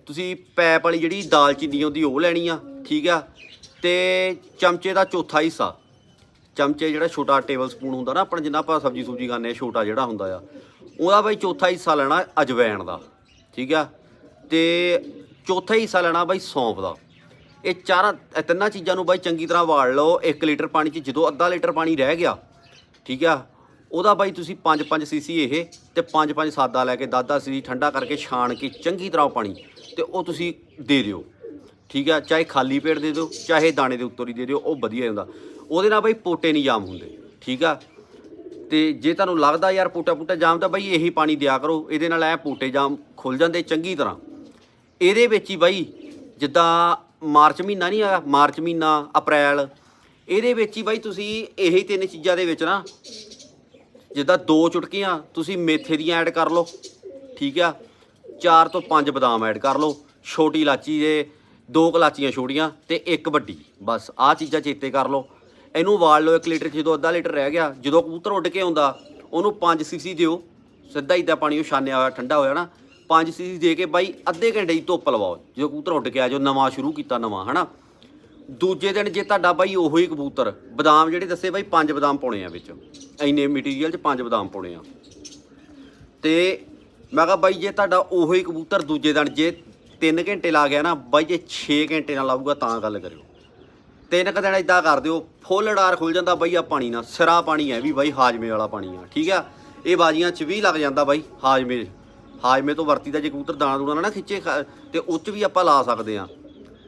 ਤੁਸੀਂ ਪੈਪ ਵਾਲੀ ਜਿਹੜੀ ਦਾਲਚੀਨੀ ਆਉਂਦੀ ਉਹ ਲੈਣੀ ਆ, ਠੀਕ ਆ? ਤੇ ਚਮਚੇ ਦਾ ਚੌਥਾ ਹਿੱਸਾ, ਚਮਚੇ ਜਿਹੜਾ ਛੋਟਾ ਟੇਬਲ ਸਪੂਨ ਹੁੰਦਾ ਨਾ, ਆਪਣਾ ਜਿੰਨਾ ਆਪਾਂ ਸਬਜੀ ਸੁਬਜੀ ਖਾਂਦੇ ਆ, ਛੋਟਾ ਜਿਹੜਾ ਹੁੰਦਾ ਆ। ਉਹਦਾ ਬਾਈ ਚੌਥਾ ਹਿੱਸਾ ਲੈਣਾ ਅਜਵੈਣ ਦਾ, ਠੀਕ ਆ? ਤੇ ਚੌਥਾ ਹਿੱਸਾ ਲੈਣਾ ਬਾਈ ਸੌਂਫ ਦਾ। ਇਹ ਚਾਰਾਂ, ਇਹ ਤਿੰਨਾਂ ਚੀਜ਼ਾਂ ਨੂੰ ਬਾਈ ਚੰਗੀ ਤਰ੍ਹਾਂ ਵਾੜ ਲਓ। 1 ਲੀਟਰ ਪਾਣੀ 'ਚ ਜਦੋਂ ਅੱਧਾ ਲੀਟਰ ਪਾਣੀ ਰਹਿ ਗਿਆ, ਠੀਕ ਆ, ਉਹਦਾ ਬਾਈ ਤੁਸੀਂ 5-5 ਸੀਸੀ ਇਹ ਤੇ 5-5 ਸਾਦਾ ਲੈ ਕੇ 10-10 ਸੀਸੀ ਠੰਡਾ ਕਰਕੇ ਛਾਣ ਕੇ ਚੰਗੀ ਤਰ੍ਹਾਂ ਉਹ ਪਾਣੀ ਤੇ ਉਹ ਤੁਸੀਂ ਦੇ ਦਿਓ, ਠੀਕ ਆ, ਚਾਹੇ ਖਾਲੀ ਪੇਟ ਦੇ ਦਿਓ, ਚਾਹੇ ਦਾਣੇ ਦੇ ਉੱਤੋਂ ਹੀ ਦੇ ਦਿਓ, ਉਹ ਵਧੀਆ ਹੁੰਦਾ। ਉਹਦੇ ਨਾਲ ਬਾਈ ਪੋਟੇ ਨਹੀਂ ਜਾਮ ਹੁੰਦੇ, ਠੀਕ ਆ। ਤੇ ਜੇ ਤੁਹਾਨੂੰ ਲੱਗਦਾ ਯਾਰ ਪੋਟਾ ਪੋਟਾ ਜਾਮ ਤਾਂ ਬਾਈ ਇਹੀ ਪਾਣੀ ਦਿਆ ਕਰੋ, ਇਹਦੇ ਨਾਲ ਐ ਪੋਟੇ ਜਾਮ ਖੁੱਲ ਜਾਂਦੇ ਚੰਗੀ ਤਰ੍ਹਾਂ। ਇਹਦੇ ਵਿੱਚ ਹੀ ਬਾਈ ਜਿੱਦਾਂ ਮਾਰਚ ਮਹੀਨਾ ਨਹੀਂ ਆ ਮਾਰਚ ਮਹੀਨਾ, ਅਪ੍ਰੈਲ। ਇਹਦੇ ਵਿੱਚ ਹੀ ਬਾਈ ਤੁਸੀਂ ਇਹੀ ਤਿੰਨ ਚੀਜ਼ਾਂ ਦੇ ਵਿੱਚ ਨਾ, ਜਿੱਦਾਂ ਦੋ ਚੁਟਕੀਆਂ, ਤੁਸੀਂ ਮੇਥੇ ਦੀਆਂ ਐਡ ਕਰ ਲਓ, ਠੀਕ ਆ? ਚਾਰ ਤੋਂ ਪੰਜ ਬਦਾਮ ਐਡ ਕਰ ਲਓ, ਛੋਟੀ ਇਲਾਚੀ ਦੇ ਦੋ ਕਲਾਚੀਆਂ ਛੋਟੀਆਂ ਤੇ ਇੱਕ ਵੱਡੀ। ਬਸ, ਆਹ ਚੀਜ਼ਾਂ ਚੇਤੇ ਕਰ ਲਓ। ਇਹਨੂੰ ਉਬਾਲ ਲਓ 1 ਲੀਟਰ, ਜਦੋਂ ਅੱਧਾ ਲੀਟਰ ਰਹਿ ਗਿਆ, ਜਦੋਂ ਕਬੂਤਰ ਉੱਡ ਕੇ ਆਉਂਦਾ, ਉਹਨੂੰ 5 ਸੀਸੀ ਦਿਓ। ਸਿੱਧਾ ਹੀ ਤਾਂ ਪਾਣੀ ਉਹ ਛਾਨਿਆ ਹੋਇਆ, ਠੰਡਾ ਹੋਇਆ ਨਾ 5 ਸੀਸੀ ਦੇ ਕੇ ਬਾਈ, ਅੱਧੇ ਘੰਟੇ ਦੀ ਧੁੱਪ ਲਵਾਓ। ਜਦੋਂ ਕਬੂਤਰ ਉੱਡ ਕੇ ਆ ਜਾਓ, ਨਵਾਂ ਸ਼ੁਰੂ ਕੀਤਾ ਨਵਾਂ, ਹਨਾ? ਦੂਜੇ ਦਿਨ ਜੇ ਤੁਹਾਡਾ ਬਾਈ ਉਹੋ ਹੀ ਕਬੂਤਰ, ਬਦਾਮ ਜਿਹੜੇ ਦੱਸੇ ਬਾਈ, ਪੰਜ ਬਦਾਮ ਪਾਉਣੇ ਆ ਵਿੱਚ। ਇੰਨੇ ਮਟੀਰੀਅਲ 'ਚ ਪੰਜ ਬਦਾਮ ਪਾਉਣੇ ਆ। ਤੇ ਮੈਂ ਕਿਹਾ ਬਾਈ, ਜੇ ਤੁਹਾਡਾ ਉਹੋ ਹੀ ਕਬੂਤਰ ਦੂਜੇ ਦਿਨ ਜੇ 3 ਘੰਟੇ ਲਾ ਗਿਆ ਨਾ, ਬਾਈ ਜੇ 6 ਘੰਟੇ ਨਾਲ ਲਾਊਗਾ ਤਾਂ ਗੱਲ ਕਰਿਓ। ਤਿੰਨ ਕੁ ਦਿਨ ਇਦਾਂ ਕਰ ਦਿਓ, ਫੁੱਲ ਡਾਰ ਖੁੱਲ ਜਾਂਦਾ ਬਾਈ ਆ ਪਾਣੀ ਨਾਲ। ਸਿਰਾ ਪਾਣੀ ਹੈ ਵੀ ਬਾਈ, ਹਾਜਮੇ ਵਾਲਾ ਪਾਣੀ ਆ, ਠੀਕ ਆ? ਇਹ ਬਾਜੀਆਂ 'ਚ ਵੀ ਲੱਗ ਜਾਂਦਾ ਬਾਈ, ਹਾਜਮੇ ਹਾਜਮੇ ਤੋਂ ਵਰਤੀ ਦਾ ਜੇ ਕਬੂਤਰ ਦਾਣਾ ਦੂਣਾ ਨਾ ਖਿੱਚੇ, ਖਾ- ਤੇ ਉਹ 'ਚ ਵੀ ਆਪਾਂ ਲਾ ਸਕਦੇ ਆ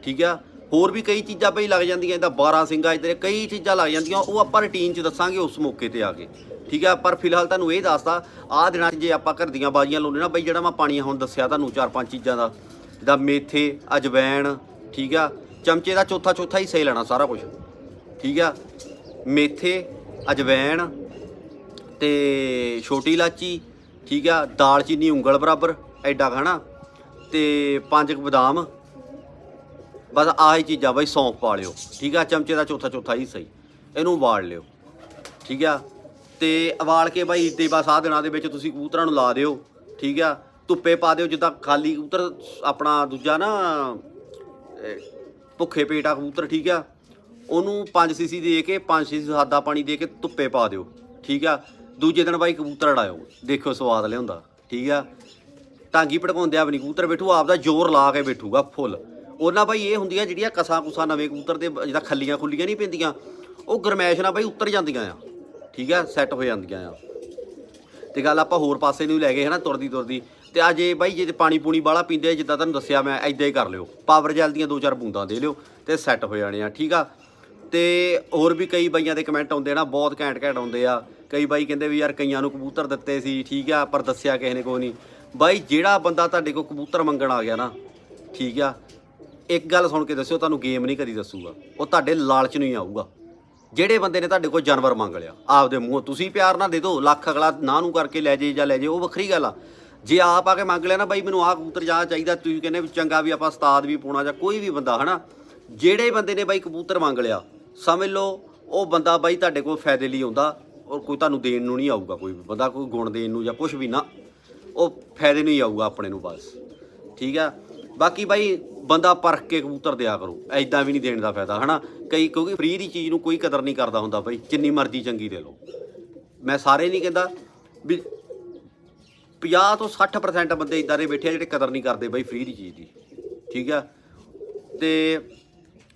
ਠੀਕ ਆ? ਹੋਰ ਵੀ ਕਈ ਚੀਜ਼ਾਂ ਬਈ ਲੱਗ ਜਾਂਦੀਆਂ ਇਹਦਾ 12 ਸਿੰਘਾ ਇਧਰ, ਕਈ ਚੀਜ਼ਾਂ ਲੱਗ ਜਾਂਦੀਆਂ, ਉਹ ਆਪਾਂ ਰੁਟੀਨ 'ਚ ਦੱਸਾਂਗੇ ਉਸ ਮੌਕੇ ਤੇ ਆ ਕੇ। ਠੀਕ ਆ? ਪਰ ਫਿਲਹਾਲ ਤੁਹਾਨੂੰ ਇਹ ਦੱਸਦਾ, ਆਹ ਦਿਨਾਂ 'ਚ ਜੇ ਆਪਾਂ ਘਰ ਦੀਆਂ ਬਾਜੀਆਂ ਲਾਉਂਦੇ ਨਾ, ਬਈ ਜਿਹੜਾ ਮੈਂ ਪਾਣੀ ਹੁਣ ਦੱਸਿਆ ਤੁਹਾਨੂੰ ਚਾਰ ਪੰਜ ਚੀਜ਼ਾਂ ਦਾ, ਜਿੱਦਾਂ ਮੇਥੇ, ਅਜਵੈਣ, ਠੀਕ ਆ? ਚਮਚੇ ਦਾ ਚੌਥਾ ਚੌਥਾ ਹਿੱਸਾ ਹੀ ਲੈਣਾ ਸਾਰਾ ਕੁਝ ਠੀਕ ਆ? ਮੇਥੇ, ਅਜਵੈਣ ਤੇ ਛੋਟੀ ਇਲਾਚੀ ਠੀਕ ਆ ਦਾਲਚੀਨੀ ਉਂਗਲ ਬਰਾਬਰ, ਐਡਾ ਖਾਣਾ ਤੇ ਪੰਜ ਕੁ ਬਦਾਮ। ਬਸ ਆਹੀ ਚੀਜ਼ਾਂ ਬਾਈ, ਸੌਂਫ ਪਾ ਲਿਓ, ਠੀਕ ਆ? ਚਮਚੇ ਦਾ ਚੌਥਾ ਚੌਥਾ ਹੀ ਸਹੀ। ਇਹਨੂੰ ਉਬਾਲ ਲਿਓ, ਠੀਕ ਆ? ਤੇ ਉਬਾਲ ਕੇ ਬਾਈ, ਤੇ ਬਸ ਆਹ ਦਿਨਾਂ ਦੇ ਵਿੱਚ ਤੁਸੀਂ ਕਬੂਤਰਾਂ ਨੂੰ ਲਾ ਦਿਓ, ਠੀਕ ਆ? ਧੁੱਪੇ ਪਾ ਦਿਓ, ਜਿੱਦਾਂ ਖਾਲੀ ਕਬੂਤਰ, ਆਪਣਾ ਦੂਜਾ ਨਾ ਭੁੱਖੇ ਪੇਟ ਆ ਕਬੂਤਰ, ਠੀਕ ਆ? ਉਹਨੂੰ 5 ਸੀਸੀ ਦੇ ਕੇ 5 ਸੀਸੀ ਸਾਦਾ ਪਾਣੀ ਦੇ ਕੇ ਧੁੱਪੇ ਪਾ ਦਿਓ, ਠੀਕ ਆ? ਦੂਜੇ ਦਿਨ ਬਾਈ ਕਬੂਤਰ ਉਡਾਇਓ ਦੇਖਿਓ ਸਵਾਦ ਲਿਆਉਂਦਾ। ਠੀਕ ਆ? ਟਾਂਗੀ ਭੜਕਾਉਂਦਿਆ ਵੀ ਨਹੀਂ, ਕਬੂਤਰ ਬੈਠੂ, ਆਪਦਾ ਜ਼ੋਰ ਲਾ ਕੇ ਬੈਠੂਗਾ, ਫੁੱਲ। ਉਹਨਾਂ ਬਾਈ ਇਹ ਹੁੰਦੀਆਂ ਜਿਹੜੀਆਂ ਕਸਾਂ ਕੁਸਾਂ ਨਵੇਂ ਕਬੂਤਰ ਦੇ ਜਿਹਦਾ ਖੱਲੀਆਂ ਖੁੱਲੀਆਂ ਨਹੀਂ ਪੈਂਦੀਆਂ, ਉਹ ਗਰਮੈਸ਼ ਨਾਲ ਬਾਈ ਉੱਤਰ ਜਾਂਦੀਆਂ ਆ। ਠੀਕ ਆ? ਸੈੱਟ ਹੋ ਜਾਂਦੀਆਂ ਆ। ਤੇ ਗੱਲ ਆਪਾਂ ਹੋਰ ਪਾਸੇ ਨੂੰ ਲੈ ਗਏ ਹਨਾ, ਤੁਰਦੀ ਤੁਰਦੀ। ਤੇ ਅੱਜ ਜੇ ਬਾਈ ਜੇ ਪਾਣੀ ਪੂਣੀ ਵਾਲਾ ਪੀਂਦੇ ਜਿੱਦਾਂ ਤੁਹਾਨੂੰ ਦੱਸਿਆ ਮੈਂ ਐਦਾਂ ਹੀ ਕਰ ਲਿਓ। ਪਾਵਰ ਜੈਲ ਦੀਆਂ ਦੋ ਚਾਰ ਬੂੰਦਾਂ ਦੇ ਲਿਓ ਤੇ ਸੈੱਟ ਹੋ ਜਾਣੇ ਆ, ਠੀਕ ਆ? ਤੇ ਹੋਰ ਵੀ ਕਈ ਬਾਈਆਂ ਦੇ ਕਮੈਂਟ ਆਉਂਦੇ ਆ ਨਾ, ਬਹੁਤ ਘੈਂਟ ਘੈਂਟ ਆਉਂਦੇ ਆ। ਕਈ ਬਾਈ ਕਹਿੰਦੇ ਵੀ ਯਾਰ ਕਈਆਂ ਨੂੰ ਕਬੂਤਰ ਦਿੱਤੇ ਸੀ, ਠੀਕ ਆ, ਪਰ ਦੱਸਿਆ ਕਿਸੇ ਨੇ ਕੋਈ ਨਹੀਂ ਬਾਈ ਜਿਹੜਾ ਬੰਦਾ ਤੁਹਾਡੇ ਕੋਲ ਕਬੂਤਰ ਮੰਗਣ ਆ ਗਿਆ ਨਾ, ਠੀਕ ਆ, ਇੱਕ ਗੱਲ ਸੁਣ ਕੇ ਦੱਸਿਓ, ਤੁਹਾਨੂੰ ਗੇਮ ਨਹੀਂ ਕਦੀ ਦੱਸੂਗਾ। ਉਹ ਤੁਹਾਡੇ ਲਾਲਚ ਨੂੰ ਹੀ ਆਊਗਾ। ਜਿਹੜੇ ਬੰਦੇ ਨੇ ਤੁਹਾਡੇ ਕੋਲ ਜਾਨਵਰ ਮੰਗ ਲਿਆ, ਆਪਦੇ ਮੂੰਹੋਂ ਤੁਸੀਂ ਪਿਆਰ ਨਾ ਦੇ ਦਿਓ ਲੱਖ ਅਗਲਾ ਨਾ ਨੂੰ ਕਰਕੇ ਲੈ ਜੇ ਜਾਂ ਲੈ ਜੇ, ਉਹ ਵੱਖਰੀ ਗੱਲ ਆ। ਜੇ ਆਪ ਆ ਕੇ ਮੰਗ ਲਿਆ ਨਾ, ਬਾਈ ਮੈਨੂੰ ਆਹ ਕਬੂਤਰ ਜਾ ਚਾਹੀਦਾ, ਤੁਸੀਂ ਕਹਿੰਦੇ ਵੀ ਚੰਗਾ ਵੀ ਆਪਾਂ ਉਸਤਾਦ ਵੀ ਪਾਉਣਾ ਜਾਂ ਕੋਈ ਵੀ ਬੰਦਾ, ਹਨਾ? ਜਿਹੜੇ ਬੰਦੇ ਨੇ ਬਾਈ ਕਬੂਤਰ ਮੰਗ ਲਿਆ, ਸਮਝ ਲਓ, ਉਹ ਬੰਦਾ ਬਾਈ ਤੁਹਾਡੇ ਕੋਲ ਫਾਇਦੇ ਲਈ ਆਉਂਦਾ। ਔਰ ਕੋਈ ਤੁਹਾਨੂੰ ਦੇਣ ਨੂੰ ਨਹੀਂ ਆਊਗਾ, ਕੋਈ ਬੰਦਾ ਕੋਈ ਗੁਣ ਦੇਣ ਨੂੰ ਜਾਂ ਕੁਝ ਵੀ ਨਾ, ਉਹ ਫਾਇਦੇ ਨੂੰ ਹੀ ਆਊਗਾ ਆਪਣੇ ਨੂੰ ਬਸ। ਠੀਕ ਆ? ਬਾਕੀ ਬਾਈ, ਬੰਦਾ ਪਰਖ ਕੇ ਕਬੂਤਰ ਦਿਆ ਕਰੋ ਐਦਾਂ ਵੀ ਨਹੀਂ ਦੇਣ ਦਾ ਫਾਇਦਾ, ਹਨਾ? ਕਈ, ਕਿਉਂਕਿ ਫ੍ਰੀ ਦੀ ਚੀਜ਼ ਨੂੰ ਕੋਈ ਕਦਰ ਨਹੀਂ ਕਰਦਾ ਹੁੰਦਾ ਬਾਈ, ਜਿੰਨੀ ਮਰਜ਼ੀ ਚੰਗੀ ਦੇ ਲਓ। ਮੈਂ ਸਾਰੇ ਨਹੀਂ ਕਹਿੰਦਾ ਵੀ 50 ਤੋਂ 60% ਬੰਦੇ ਇਦਾਂ ਦੇ ਬੈਠੇ ਆ ਜਿਹੜੇ ਕਦਰ ਨਹੀਂ ਕਰਦੇ ਬਾਈ ਫ੍ਰੀ ਦੀ ਚੀਜ਼ ਦੀ। ਠੀਕ ਆ? ਤੇ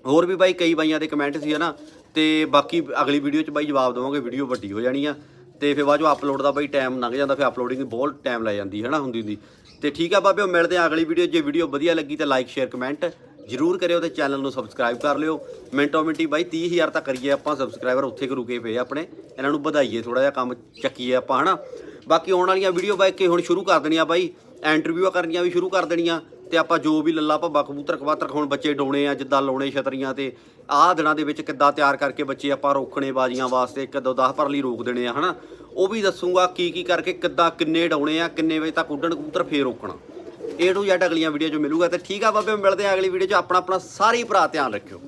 ਹੋਰ ਵੀ ਬਾਈ ਕਈ ਬਾਈਆਂ ਦੇ ਕਮੈਂਟ ਸੀ ਹਨਾ, ਤੇ ਬਾਕੀ ਅਗਲੀ ਵੀਡੀਓ 'ਚ ਬਾਈ ਜਵਾਬ ਦੇਵਾਂਗੇ ਵੀਡੀਓ ਵੱਡੀ ਹੋ ਜਾਣੀ ਆ। ਤੇ ਫਿਰ ਬਾਅਦ ਚੋਂ ਅਪਲੋਡ ਦਾ ਬਾਈ ਟਾਈਮ ਲੰਘ ਜਾਂਦਾ, ਫਿਰ ਅਪਲੋਡਿੰਗ ਬਹੁਤ ਟਾਈਮ ਲੈ ਜਾਂਦੀ ਹੈ ਨਾ ਹੁੰਦੀ ਹੁੰਦੀ ਤੇ ਠੀਕ ਆ ਬਾਬਿਓ, ਮਿਲਦੇ ਆ ਅਗਲੀ ਵੀਡੀਓ ਜੇ ਵੀਡੀਓ ਵਧੀਆ ਲੱਗੀ ਤਾਂ ਲਾਈਕ ਸ਼ੇਅਰ ਕਮੈਂਟ ਜਰੂਰ ਕਰਿਓ ਤੇ ਚੈਨਲ ਨੂੰ ਸਬਸਕ੍ਰਾਈਬ ਕਰ ਲਿਓ। ਮਿੰਟੋ ਮਿੰਟੀ ਬਾਈ 30000 ਤੱਕ ਕਰੀਏ ਆਪਾਂ ਸਬਸਕ੍ਰਾਈਬਰ ਉੱਥੇ ਕੁ ਰੁਕੇ ਪਏ ਆਪਣੇ। ਇਹਨਾਂ ਨੂੰ ਵਧਾਈਏ ਥੋੜਾ ਜਿਹਾ ਕੰਮ ਚੱਕੀਏ ਆਪਾਂ ਹਨਾ। ਬਾਕੀ ਆਉਣ ਵਾਲੀਆਂ ਵੀਡੀਓ ਬਾਈ ਕੇ ਹੁਣ ਸ਼ੁਰੂ ਕਰ ਦੇਣੀਆਂ ਬਾਈ ਇੰਟਰਵਿਊ ਕਰਨੀਆਂ ਵੀ ਸ਼ੁਰੂ ਕਰ ਦੇਣੀਆਂ। ਤੇ ਆਪਾਂ ਜੋ ਵੀ ਲੱਲਾ ਭੱਬਾ ਕਬੂਤਰ ਕਬੂਤਰ ਹੁਣ ਬੱਚੇ ਡਾਉਣੇ ਆ, ਜਿੱਦਾਂ ਲਾਉਣੇ ਛਤਰੀਆਂ ਤੇ, ਆਹ ਦਿਨਾਂ ਦੇ ਵਿੱਚ ਕਿੱਦਾਂ ਤਿਆਰ ਕਰਕੇ ਬੱਚੇ ਆਪਾਂ ਰੋਕਣੇ ਬਾਜੀਆਂ ਵਾਸਤੇ, ਕਦੋਂ 10 ਪਰ ਲਈ ਰੋਕ ਦੇਣੇ ਆ, ਹਨਾ? ਉਹ ਵੀ ਦੱਸੂਗਾ ਕੀ ਕੀ ਕਰਕੇ ਕਿੱਦਾਂ ਕਿੰਨੇ ਡਾਉਣੇ ਆ, ਕਿੰਨੇ ਵਜੇ ਤੱਕ ਉੱਡਣ ਕਬੂਤਰ ਫੇਰ ਰੋਕਣਾ। ਏ ਟੂ ਜ਼ੈਡ ਅਗਲੀਆਂ ਵੀਡੀਓ 'ਚ ਮਿਲੂਗਾ ਤੇ ਠੀਕ ਆ ਬਾਬੇ, ਮਿਲਦੇ ਆ ਅਗਲੀ ਵੀਡੀਓ 'ਚ। ਆਪਣਾ ਆਪਣਾ ਸਾਰੇ ਭਰਾ ਧਿਆਨ ਰੱਖਿਓ।